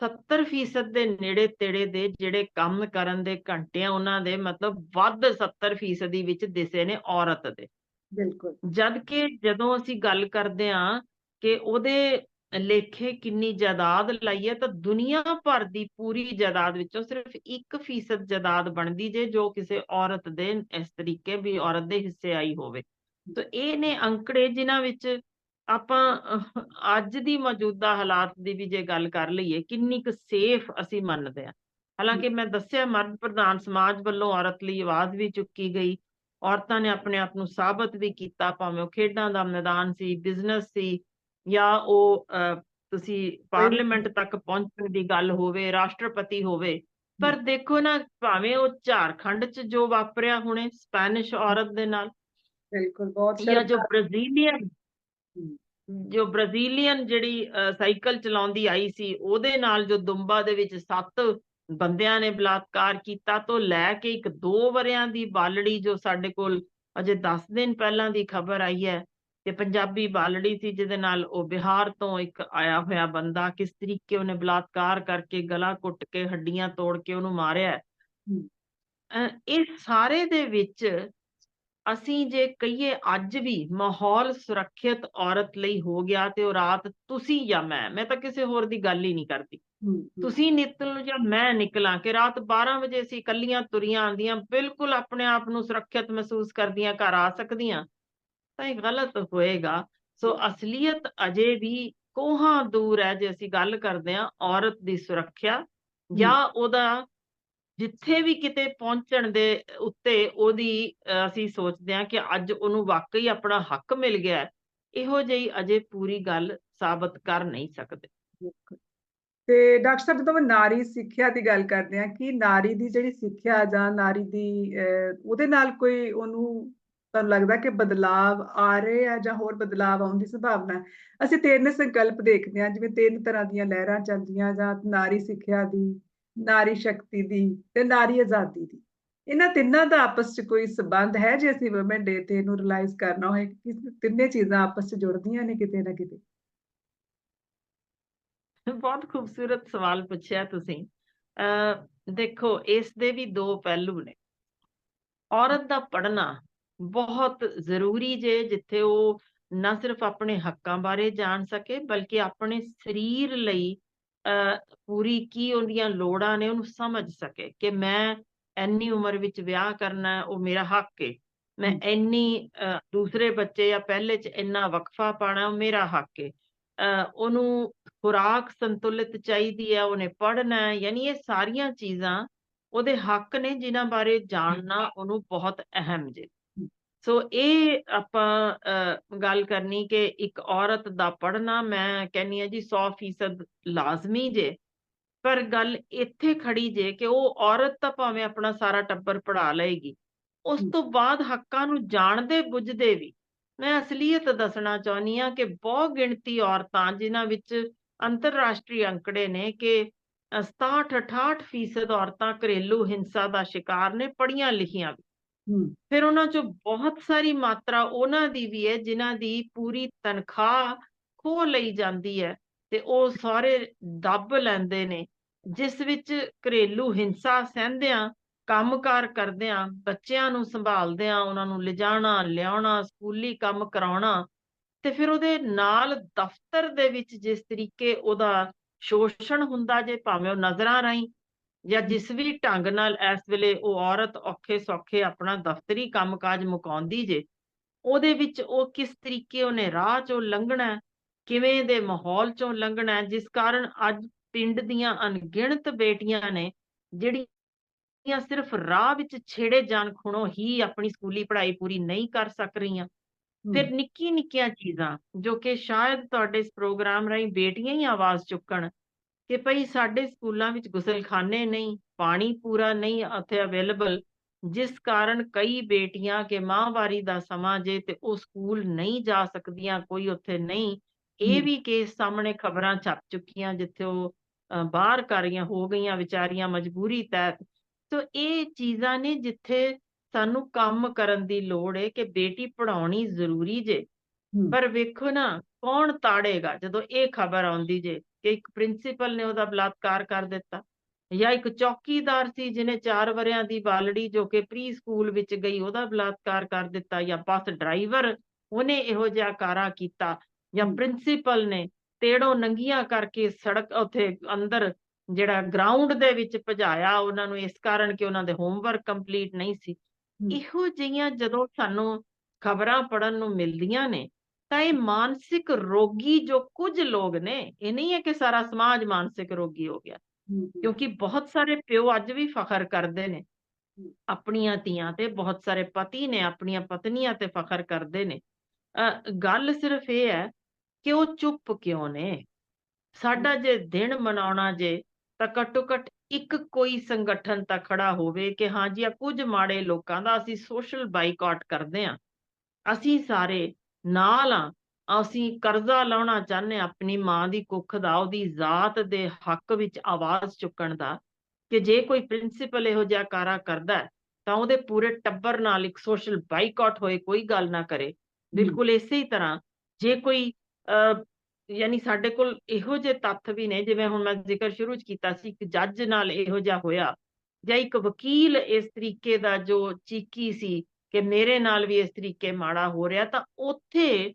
70% ਦੇ ਨੇੜੇ ਤੇੜੇ ਦੇ ਜਿਹੜੇ ਕੰਮ ਕਰਨ ਦੇ ਘੰਟੇ ਆ ਉਹਨਾਂ ਦੇ ਮਤਲਬ ਵੱਧ 70% ਦੀ ਵਿੱਚ ਦਿਸੇ ਨੇ ਔਰਤ ਦੇ। ਬਿਲਕੁਲ। ਜਦ ਕਿ ਜਦੋਂ ਅਸੀਂ ਗੱਲ ਕਰਦੇ ਹਾਂ ਕਿ ਉਹਦੇ ਲੇਖੇ ਕਿੰਨੀ ਜਾਇਦਾਦ ਲਾਈ ਹੈ ਤਾਂ ਦੁਨੀਆ ਭਰ ਦੀ ਪੂਰੀ ਜਾਇਦਾਦ ਵਿੱਚੋਂ ਸਿਰਫ 1% ਜਾਇਦਾਦ ਬਣਦੀ ਜੇ ਜੋ ਕਿਸੇ ਔਰਤ ਦੇ ਇਸ ਤਰੀਕੇ ਵੀ ਔਰਤ ਦੇ ਹਿੱਸੇ ਆਈ ਹੋਵੇ। ਤਾਂ ਇਹ ਨੇ ਅੰਕੜੇ ਜਿਨ੍ਹਾਂ ਵਿੱਚ ਆਪਾਂ ਅੱਜ ਦੀ ਮੌਜੂਦਾ ਹਾਲਾਤ ਦੀ ਵੀ ਜੇ ਗੱਲ ਕਰ ਲਈਏ ਕਿੰਨੀ ਕੁ ਸੇਫ ਅਸੀਂ ਮੰਨਦੇ ਹਾਂ। ਹਾਲਾਂਕਿ ਮੈਂ ਦੱਸਿਆ ਮਰਦ ਪ੍ਰਧਾਨ ਸਮਾਜ ਵੱਲੋਂ ਔਰਤ ਲਈ ਆਵਾਜ਼ ਵੀ ਚੁੱਕੀ ਗਈ। ਔਰਤਾਂ ਨੇ ਆਪਣੇ ਆਪ ਨੂੰ ਸਾਬਤ ਵੀ ਕੀਤਾ ਭਾਵੇਂ ਉਹ ਖੇਡਾਂ ਦਾ ਮੈਦਾਨ ਸੀ ਬਿਜ਼ਨਸ ਸੀ ਜਾਂ ਉਹ ਤੁਸੀਂ ਪਾਰਲੀਮੈਂਟ ਤੱਕ ਪਹੁੰਚਣ ਦੀ ਗੱਲ ਹੋਵੇ ਰਾਸ਼ਟਰਪਤੀ ਹੋਵੇ। ਪਰ ਦੇਖੋ ਨਾ ਭਾਵੇਂ ਉਹ ਝਾਰਖੰਡ 'ਚ ਜੋ ਵਾਪਰਿਆ ਹੁਣੇ ਸਪੈਨਿਸ਼ ਔਰਤ ਦੇ ਨਾਲ ਬਿਲਕੁਲ ਬਹੁਤ ਜਾਂ ਜੋ ਬ੍ਰਾਜ਼ੀਲੀਅਨ ਜੋ ਬ੍ਰਾਜ਼ੀਲੀਅਨ ਜਿਹੜੀ ਸਾਈਕਲ ਚਲਾਉਂਦੀ ਆਈ ਸੀ ਉਹਦੇ ਨਾਲ ਜੋ ਦੁੰਬਾ ਦੇ ਵਿੱਚ ਸੱਤ ਬੰਦਿਆਂ ਨੇ ਬਲਾਤਕਾਰ ਕੀਤਾ ਤੋਂ ਲੈ ਕੇ ਇੱਕ ਦੋ ਵਰਿਆਂ ਦੀ ਬਾਲੜੀ ਜੋ ਸਾਡੇ ਕੋਲ ਅਜੇ 10 ਦਿਨ ਪਹਿਲਾਂ ਦੀ ਖਬਰ ਆਈ ਹੈ ਕਿ ਪੰਜਾਬੀ ਬਾਲੜੀ ਸੀ ਜਿਹਦੇ ਨਾਲ ਉਹ ਬਿਹਾਰ ਤੋਂ ਇੱਕ ਆਇਆ ਹੋਇਆ ਬੰਦਾ ਕਿਸ ਤਰੀਕੇ ਉਹਨੇ ਬਲਾਤਕਾਰ ਕਰਕੇ ਗਲਾ ਘੁੱਟ ਕੇ ਹੱਡੀਆਂ ਤੋੜ ਕੇ ਉਹਨੂੰ ਮਾਰਿਆ ਅਹ, ਇਹ ਸਾਰੇ ਦੇ ਵਿੱਚ ਅਸੀਂ ਜੇ ਕਹੀਏ ਅੱਜ ਵੀ ਮਾਹੌਲ ਸੁਰੱਖਿਅਤ ਔਰਤ ਲਈ ਹੋ ਗਿਆ ਤੇ ਉਹ ਰਾਤ ਤੁਸੀਂ ਜਾਂ ਮੈਂ ਮੈਂ ਤਾਂ ਕਿਸੇ ਹੋਰ ਦੀ ਗੱਲ ਹੀ ਨਹੀਂ ਕਰਦੀ। ਤੁਸੀਂ ਨਿਕਲੋ ਜਾਂ ਮੈਂ ਨਿਕਲਾਂ ਕਿ ਰਾਤ 12 ਵਜੇ ਅਸੀਂ ਇਕੱਲੀਆਂ ਤੁਰੀਆਂ ਆਂਦੀਆਂ ਬਿਲਕੁਲ ਆਪਣੇ ਆਪ ਨੂੰ ਸੁਰੱਖਿਅਤ ਮਹਿਸੂਸ ਕਰਦੀਆਂ ਘਰ ਆ ਸਕਦੀਆਂ ਤਾਂ ਇਹ ਗਲਤ ਹੋਏਗਾ। ਸੋ ਅਸਲੀਅਤ ਅਜੇ ਵੀ ਕੋਹਾਂ ਦੂਰ ਹੈ ਜੇ ਅਸੀਂ ਗੱਲ ਕਰਦੇ ਹਾਂ ਔਰਤ ਦੀ ਸੁਰੱਖਿਆ ਜਾਂ ਉਹਦਾ ਜਿੱਥੇ ਵੀ ਕਿਤੇ ਪਹੁੰਚਣ ਦੇ ਉੱਤੇ ਉਹਦੀ ਅਸੀਂ ਸੋਚਦੇ ਹਾਂ ਕਿ ਅੱਜ ਉਹਨੂੰ ਵਾਕਈ ਆਪਣਾ ਹੱਕ ਮਿਲ ਗਿਆ ਇਹੋ ਜਿਹੀ ਅਜੇ ਪੂਰੀ ਗੱਲ ਸਾਬਤ ਕਰ ਨਹੀਂ ਸਕਦੇ। ਤੇ ਡਾਕਟਰ ਸਾਹਿਬ, ਜਦੋਂ ਨਾਰੀ ਸਿੱਖਿਆ ਦੀ ਗੱਲ ਕਰਦੇ ਹਾਂ, ਕਿ ਨਾਰੀ ਦੀ ਜਿਹੜੀ ਸਿੱਖਿਆ ਜਾਂ ਨਾਰੀ ਦੀ ਉਹਦੇ ਨਾਲ ਕੋਈ ਉਹਨੂੰ ਤੁਹਾਨੂੰ ਲੱਗਦਾ ਕਿ ਬਦਲਾਵ ਆ ਰਹੇ ਆ ਜਾਂ ਹੋਰ ਬਦਲਾਵ ਆਉਣ ਦੀ ਸੰਭਾਵਨਾ ਅਸੀਂ ਤਿੰਨ ਸੰਕਲਪ ਦੇਖਦੇ ਹਾਂ, ਜਿਵੇਂ ਤਿੰਨ ਤਰ੍ਹਾਂ ਦੀਆਂ ਲਹਿਰਾਂ ਚੱਲਦੀਆਂ ਜਾਂ ਨਾਰੀ ਸਿੱਖਿਆ ਦੀ ਨਾਰੀ ਸ਼ਕਤੀ ਦੀ ਤੇ ਨਾਰੀ ਆਜ਼ਾਦੀ ਦੀ। ਇਹਨਾਂ ਤਿੰਨਾਂ ਦਾ ਆਪਸ 'ਚ ਕੋਈ ਸਬੰਧ ਹੈ ਜੇ ਅਸੀਂ ਵੂਮਨ ਡੇ ਤੇ ਇਹਨੂੰ ਰਿਅਲਾਈਜ਼ ਕਰਨਾ ਹੋਏ ਕਿ ਤਿੰਨੇ ਚੀਜ਼ਾਂ ਆਪਸ 'ਚ ਜੁੜਦੀਆਂ ਨੇ ਕਿਤੇ ਨਾ ਕਿਤੇ? ਬਹੁਤ ਖੂਬਸੂਰਤ ਸਵਾਲ ਪੁੱਛਿਆ ਤੁਸੀਂ। ਅ ਦੇਖੋ, ਇਸ ਦੇ ਵੀ ਦੋ ਪਹਿਲੂ ਨੇ। ਔਰਤ ਦਾ ਪੜ੍ਹਨਾ ਬਹੁਤ ਜ਼ਰੂਰੀ ਜੇ ਜਿੱਥੇ ਉਹ ਨਾ ਸਿਰਫ ਆਪਣੇ ਹੱਕਾਂ ਬਾਰੇ ਜਾਣ ਸਕੇ, ਬਲਕਿ ਆਪਣੇ ਸਰੀਰ ਲਈ ਪੂਰੀ ਕੀ ਉਹਦੀਆਂ ਲੋੜਾਂ ਨੇ ਉਹਨੂੰ ਸਮਝ ਸਕੇ ਕਿ ਮੈਂ ਇੰਨੀ ਉਮਰ ਵਿੱਚ ਵਿਆਹ ਕਰਨਾ ਹੈ ਉਹ ਮੇਰਾ ਹੱਕ ਹੈ। ਮੈਂ ਅ, ਦੂਸਰੇ ਬੱਚੇ ਜਾਂ ਪਹਿਲੇ ਚ ਇੰਨਾ ਵਕਫਾ ਪਾਣਾ ਉਹ ਮੇਰਾ ਹੱਕ ਹੈ ਅ, ਉਹਨੂੰ ਖੁਰਾਕ ਸੰਤੁਲਿਤ ਚਾਹੀਦੀ ਹੈ ਉਹਨੇ ਪੜ੍ਹਨਾ ਹੈ ਯਾਨੀ ਇਹ ਸਾਰੀਆਂ ਚੀਜ਼ਾਂ ਉਹਦੇ ਹੱਕ ਨੇ ਜਿਨ੍ਹਾਂ ਬਾਰੇ ਜਾਣਨਾ ਉਹਨੂੰ ਬਹੁਤ ਅਹਿਮ ਜੇ। ਸੋ ਇਹ ਆਪਾਂ ਗੱਲ ਕਰਨੀ ਕਿ ਇੱਕ ਔਰਤ ਦਾ ਪੜ੍ਹਨਾ ਮੈਂ ਕਹਿੰਨੀ ਆ ਜੀ 100% ਲਾਜ਼ਮੀ ਜੇ। ਪਰ ਗੱਲ ਇੱਥੇ ਖੜੀ ਜੇ ਕਿ ਉਹ ਔਰਤ ਤਾਂ ਭਾਵੇਂ ਆਪਣਾ ਸਾਰਾ ਟੱਬਰ ਪੜ੍ਹਾ ਲਏਗੀ ਉਸ। ਤੋਂ ਬਾਅਦ ਹੱਕਾਂ ਨੂੰ ਜਾਣਦੇ ਬੁੱਝਦੇ ਵੀ। ਮੈਂ ਅਸਲੀਅਤ ਦੱਸਣਾ ਚਾਹੁੰਦੀ ਆ ਕਿ ਬਹੁਤ ਗਿਣਤੀ ਔਰਤਾਂ ਜਿਨ੍ਹਾਂ ਵਿੱਚ ਅੰਤਰਰਾਸ਼ਟਰੀ ਅੰਕੜੇ ਨੇ ਕਿ 67-68% ਔਰਤਾਂ ਘਰੇਲੂ ਹਿੰਸਾ ਦਾ ਸ਼ਿਕਾਰ ਨੇ ਪੜ੍ਹੀਆਂ ਲਿਖੀਆਂ ਵੀ। ਫਿਰ ਉਹਨਾਂ ਚੋਂ ਬਹੁਤ ਸਾਰੀ ਮਾਤਰਾ ਉਹਨਾਂ ਦੀ ਵੀ ਹੈ, ਜਿਨ੍ਹਾਂ ਦੀ ਪੂਰੀ ਤਨਖਾਹ ਖੋ ਲਈ ਜਾਂਦੀ ਹੈ ਤੇ ਉਹ ਸਾਰੇ ਦੱਬ ਲੈਂਦੇ ਨੇ, ਜਿਸ ਵਿੱਚ ਘਰੇਲੂ ਹਿੰਸਾ ਸਹਿੰਦਿਆਂ, ਕੰਮਕਾਰ ਕਰਦਿਆਂ, ਬੱਚਿਆਂ ਨੂੰ ਸੰਭਾਲਦਿਆਂ, ਉਹਨਾਂ ਨੂੰ ਲਿਜਾਣਾ, ਲਿਆਉਣਾ, ਸਕੂਲੀ ਕੰਮ ਕਰਾਉਣਾ ਤੇ ਫਿਰ ਉਹਦੇ ਨਾਲ ਦਫ਼ਤਰ ਦੇ ਵਿੱਚ ਜਿਸ ਤਰੀਕੇ ਉਹਦਾ ਸ਼ੋਸ਼ਣ ਹੁੰਦਾ ਜੇ ਭਾਵੇਂ ਉਹ ਨਜ਼ਰਾਂ ਰਾਹੀਂ ਜਾਂ ਜਿਸ ਵੀ ਢੰਗ ਨਾਲ ਇਸ ਵੇਲੇ ਉਹ ਔਰਤ ਔਖੇ ਸੌਖੇ ਆਪਣਾ ਦਫ਼ਤਰੀ ਕੰਮਕਾਜ ਮੁਕਾਉਂਦੀ ਜੇ ਉਹਦੇ ਵਿੱਚ ਉਹ ਕਿਸ ਤਰੀਕੇ ਉਹਨੇ ਰਾਹ ਚੋਂ ਲੰਘਣਾ ਕਿਵੇਂ ਦੇ ਮਾਹੌਲ ਚੋਂ ਲੰਘਣਾ ਜਿਸ ਕਾਰਨ ਅੱਜ ਪਿੰਡ ਦੀਆਂ ਅਣਗਿਣਤ ਬੇਟੀਆਂ ਨੇ ਜਿਹੜੀਆਂ ਸਿਰਫ ਰਾਹ ਵਿੱਚ ਛੇੜੇ ਜਾਣ ਖੁਣੋ ਹੀ ਆਪਣੀ ਸਕੂਲੀ ਪੜ੍ਹਾਈ ਪੂਰੀ ਨਹੀਂ ਕਰ ਸਕ ਰਹੀਆਂ। ਫਿਰ ਨਿੱਕੀ ਨਿੱਕੀਆਂ ਚੀਜ਼ਾਂ ਜੋ ਕਿ ਸ਼ਾਇਦ ਤੁਹਾਡੇ ਇਸ ਪ੍ਰੋਗਰਾਮ ਰਾਹੀਂ ਬੇਟੀਆਂ ਹੀ ਆਵਾਜ਼ ਚੁੱਕਣ ਕਿ ਭਈ ਸਾਡੇ ਸਕੂਲਾਂ ਵਿੱਚ ਗੁਸਲਖਾਨੇ ਨਹੀਂ ਪਾਣੀ ਪੂਰਾ ਨਹੀਂ ਉੱਥੇ ਅਵੇਲੇਬਲ ਜਿਸ ਕਾਰਨ ਕਈ ਬੇਟੀਆਂ ਕੇ ਮਾਹਵਾਰੀ ਦਾ ਸਮਾਂ ਜੇ ਤੇ ਉਹ ਸਕੂਲ ਨਹੀਂ ਜਾ ਸਕਦੀਆਂ ਕੋਈ ਉੱਥੇ ਨਹੀਂ ਇਹ। ਵੀ ਕੇਸ ਸਾਹਮਣੇ ਖਬਰਾਂ ਛਪ ਚੁੱਕੀਆਂ ਜਿੱਥੇ ਉਹ ਬਾਹਰ ਕਰ ਰਹੀਆਂ ਹੋ ਗਈਆਂ ਵਿਚਾਰੀਆਂ ਮਜਬੂਰੀ ਤਹਿਤ ਸੋ ਇਹ ਚੀਜ਼ਾਂ ਨੇ ਜਿੱਥੇ ਸਾਨੂੰ ਕੰਮ ਕਰਨ ਦੀ ਲੋੜ ਹੈ ਕਿ ਬੇਟੀ ਪੜ੍ਹਾਉਣੀ ਜ਼ਰੂਰੀ ਜੇ। ਪਰ ਵੇਖੋ ਨਾ ਕੌਣ ਤਾੜੇਗਾ ਜਦੋਂ ਇਹ ਖਬਰ ਆਉਂਦੀ ਜੇ ਕਿ ਇੱਕ ਪ੍ਰਿੰਸੀਪਲ ਨੇ ਉਹਦਾ ਬਲਾਤਕਾਰ ਕਰ ਦਿੱਤਾ ਜਾਂ ਇੱਕ ਚੌਕੀਦਾਰ ਸੀ ਜਿਹਨੇ 4 ਵਰਿਆਂ ਦੀ ਬਾਲੜੀ ਜੋ ਕਿ ਪ੍ਰੀ ਸਕੂਲ ਵਿੱਚ ਗਈ ਉਹਦਾ ਬਲਾਤਕਾਰ ਕਰ ਦਿੱਤਾ ਜਾਂ ਬੱਸ ਡਰਾਈਵਰ ਉਹਨੇ ਇਹੋ ਜਿਹਾ ਕਾਰਾ ਕੀਤਾ ਜਾਂ। ਪ੍ਰਿੰਸੀਪਲ ਨੇ ਤੇੜੋਂ ਨੰਗੀਆਂ ਕਰਕੇ ਸੜਕ ਉੱਥੇ ਅੰਦਰ ਜਿਹੜਾ ਗਰਾਊਂਡ ਦੇ ਵਿੱਚ ਭਜਾਇਆ ਉਹਨਾਂ ਨੂੰ ਇਸ ਕਾਰਨ ਕਿ ਉਹਨਾਂ ਦੇ ਹੋਮਵਰਕ ਕੰਪਲੀਟ ਨਹੀਂ ਸੀ। ਇਹੋ ਜਿਹੀਆਂ ਜਦੋਂ ਸਾਨੂੰ ਖਬਰਾਂ ਪੜਨ ਨੂੰ ਮਿਲਦੀਆਂ ਨੇ ਤਾਂ ਇਹ ਮਾਨਸਿਕ ਰੋਗੀ ਜੋ ਕੁਝ ਲੋਕ ਨੇ ਇਹ ਨਹੀਂ ਹੈ ਕਿ ਸਾਰਾ ਸਮਾਜ ਮਾਨਸਿਕ ਰੋਗੀ ਹੋ ਗਿਆ। ਕਿਉਂਕਿ ਬਹੁਤ ਸਾਰੇ ਪਿਓ ਅੱਜ ਵੀ ਫਖਰ ਕਰਦੇ ਨੇ। ਆਪਣੀਆਂ ਧੀਆਂ ਤੇ ਬਹੁਤ ਸਾਰੇ ਪਤੀ ਨੇ ਆਪਣੀਆਂ ਪਤਨੀਆਂ ਤੇ ਫਖਰ ਕਰਦੇ ਨੇ। ਗੱਲ ਸਿਰਫ ਇਹ ਹੈ ਕਿ ਉਹ ਚੁੱਪ ਕਿਉਂ ਨੇ? ਸਾਡਾ ਜੇ ਦਿਨ ਮਨਾਉਣਾ ਜੇ ਤਾਂ ਘੱਟੋ ਘੱਟ ਇੱਕ ਕੋਈ ਸੰਗਠਨ ਤਾਂ ਖੜਾ ਹੋਵੇ ਕਿ ਹਾਂ ਜੀ ਆ ਕੁਝ ਮਾੜੇ ਲੋਕਾਂ ਦਾ ਅਸੀਂ ਸੋਸ਼ਲ ਬਾਈਕਾਟ ਕਰਦੇ ਹਾਂ। ਅਸੀਂ ਸਾਰੇ ਨਾਲ ਆ। ਅਸੀਂ ਕਰਜ਼ਾ ਲਾਉਣਾ ਚਾਹੁੰਦੇ ਆਪਣੀ ਮਾਂ ਦੀ ਕੁੱਖ ਦਾ ਉਹਦੀ ਜ਼ਾਤ ਦੇ ਹੱਕ ਵਿੱਚ ਆਵਾਜ਼ ਚੁੱਕਣ ਦਾ। ਕਿ ਜੇ ਕੋਈ ਪ੍ਰਿੰਸੀਪਲ ਇਹੋ ਜਿਹਾ ਕਾਰਾ ਕਰਦਾ ਤਾਂ ਉਹਦੇ ਪੂਰੇ ਟੱਬਰ ਨਾਲ ਇੱਕ ਸੋਸ਼ਲ ਬਾਈਕਾਟ ਹੋਏ ਕੋਈ ਗੱਲ ਨਾ ਕਰੇ। ਬਿਲਕੁਲ ਇਸੇ ਹੀ ਤਰ੍ਹਾਂ ਜੇ ਕੋਈ ਯਾਨੀ ਸਾਡੇ ਕੋਲ ਇਹੋ ਜਿਹੇ ਤੱਥ ਵੀ ਨੇ ਜਿਵੇਂ ਹੁਣ ਮੈਂ ਜ਼ਿਕਰ ਸ਼ੁਰੂ ਚ ਕੀਤਾ ਸੀ ਇੱਕ ਜੱਜ ਨਾਲ ਇਹੋ ਜਿਹਾ ਹੋਇਆ। ਜਾਂ ਇੱਕ ਵਕੀਲ ਇਸ ਤਰੀਕੇ ਦਾ ਜੋ ਚੀਕੀ ਸੀ ਕਿ ਮੇਰੇ ਨਾਲ ਵੀ ਇਸ ਤਰੀਕੇ ਮਾੜਾ ਹੋ ਰਿਹਾ ਤਾਂ ਉੱਥੇ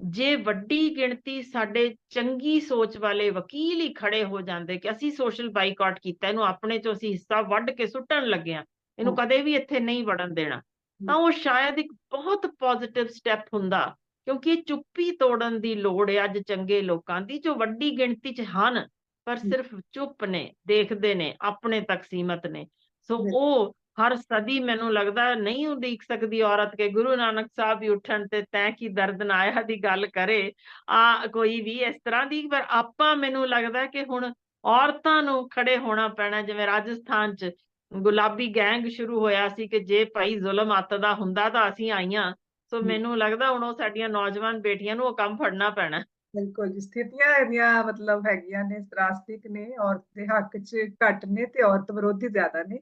ਜੇ ਵੱਡੀ ਗਿਣਤੀ ਸਾਡੇ ਚੰਗੀ ਸੋਚ ਵਾਲੇ ਵਕੀਲ ਹੀ ਖੜੇ ਹੋ ਜਾਂਦੇ ਕਿ ਅਸੀਂ ਸੋਸ਼ਲ ਬਾਈਕਾਟ ਕੀਤਾ ਇਹਨੂੰ ਆਪਣੇ ਚੋਂ ਅਸੀਂ ਹਿੱਸਾ ਵੱਢ ਕੇ ਸੁੱਟਣ ਲੱਗੇ ਹਾਂ ਇਹਨੂੰ। ਕਦੇ ਵੀ ਇੱਥੇ ਨਹੀਂ ਵੜਨ ਦੇਣਾ ਤਾਂ ਉਹ ਸ਼ਾਇਦ ਇੱਕ ਬਹੁਤ ਪੋਜ਼ਿਟਿਵ ਸਟੈਪ ਹੁੰਦਾ ਕਿਉਂਕਿ ਇਹ ਚੁੱਪੀ ਤੋੜਨ ਦੀ ਲੋੜ ਹੈ ਅੱਜ ਚੰਗੇ ਲੋਕਾਂ ਦੀ ਜੋ ਵੱਡੀ ਗਿਣਤੀ 'ਚ ਹਨ ਪਰ। ਸਿਰਫ ਚੁੱਪ ਨੇ ਦੇਖਦੇ ਨੇ ਆਪਣੇ ਤੱਕ ਸੀਮਤ ਨੇ ਸੋ। ਉਹ ਹਰ ਸਦੀ ਮੈਨੂੰ ਲੱਗਦਾ ਨਹੀਂ ਉਡੀਕ ਸਕਦੀ ਔਰਤ ਕੇ ਗੁਰੂ ਨਾਨਕ ਸਾਹਿਬ ਵੀ ਉੱਠਣ ਤੇ ਤੈਂ ਕੀ ਦਰਦ ਨਾ ਆਇਆ ਦੀ ਗੱਲ ਕਰੇ। ਆ ਕੋਈ ਵੀ ਇਸ ਤਰ੍ਹਾਂ ਦੀ ਪਰ ਆਪਾਂ ਮੈਨੂੰ ਲੱਗਦਾ ਕਿ ਹੁਣ ਔਰਤਾਂ ਨੂੰ ਖੜੇ ਹੋਣਾ ਪੈਣਾ ਜਿਵੇਂ ਰਾਜਸਥਾਨ 'ਚ ਗੁਲਾਬੀ ਗੈਂਗ ਸ਼ੁਰੂ ਹੋਇਆ ਸੀ ਕਿ ਜੇ ਭਾਈ ਜ਼ੁਲਮ ਅੱਤ ਦਾ ਹੁੰਦਾ ਤਾਂ ਅਸੀਂ ਆਈਆਂ। ਸੋ। ਮੈਨੂੰ ਲੱਗਦਾ ਹੁਣ ਉਹ ਸਾਡੀਆਂ ਨੌਜਵਾਨ ਬੇਟੀਆਂ ਨੂੰ ਉਹ ਕੰਮ ਫੜਨਾ ਪੈਣਾ। ਬਿਲਕੁਲ ਸਥਿਤੀਆਂ ਇਹਦੀਆਂ ਮਤਲਬ ਹੈਗੀਆਂ ਨੇ ਤਰਾਸਦਿਕ ਨੇ ਔਰਤ ਦੇ ਹੱਕ 'ਚ ਘੱਟ ਨੇ ਤੇ ਔਰਤ ਵਿਰੋਧੀ ਜ਼ਿਆਦਾ ਨੇ।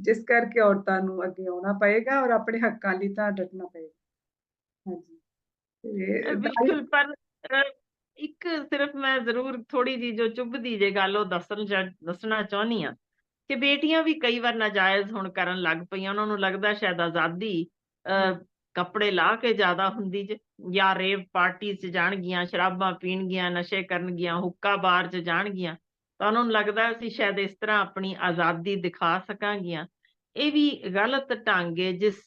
ਜਿਸ ਕਰਕੇ ਔਰਤਾਂ ਨੂੰ ਅੱਗੇ ਆਉਣਾ ਪਏਗਾ ਔਰ ਆਪਣੇ ਹੱਕਾਂ ਲਈ ਤਾਂ ਡਟਣਾ ਪਏਗਾ। ਹਾਂਜੀ। ਬਿਲਕੁਲ ਪਰ ਇੱਕ ਸਿਰਫ ਮੈਂ ਜ਼ਰੂਰ ਥੋੜੀ ਜੀ ਜੋ ਚੁੱਭਦੀ ਜੇ ਗੱਲ ਉਹ ਦੱਸਣ ਦੱਸਣਾ ਚਾਹੁੰਦੀ ਆ ਕਿ ਬੇਟੀਆਂ ਵੀ ਕਈ ਵਾਰ ਨਾਜਾਇਜ਼ ਹੁਣ ਕਰਨ ਲੱਗ ਪਈਆਂ ਉਹਨਾਂ ਨੂੰ ਲੱਗਦਾ ਸ਼ਾਇਦ ਆਜ਼ਾਦੀ ਕੱਪੜੇ ਲਾ ਕੇ ਜ਼ਿਆਦਾ ਹੁੰਦੀ ਜੇ ਜਾਂ ਰੇਵ ਪਾਰਟੀ 'ਚ ਜਾਣਗੀਆਂ ਸ਼ਰਾਬਾਂ ਪੀਣਗੀਆਂ ਨਸ਼ੇ ਕਰਨਗੀਆਂ ਹੁੱਕਾ ਬਾਰ 'ਚ ਜਾਣਗੀਆਂ ਤਾਂ ਉਹਨਾਂ ਨੂੰ ਲੱਗਦਾ ਅਸੀਂ ਸ਼ਾਇਦ ਇਸ ਤਰ੍ਹਾਂ ਆਪਣੀ ਆਜ਼ਾਦੀ ਦਿਖਾ ਸਕਾਂਗੀਆਂ। ਇਹ ਵੀ ਗਲਤ ਢੰਗ ਹੈ ਜਿਸ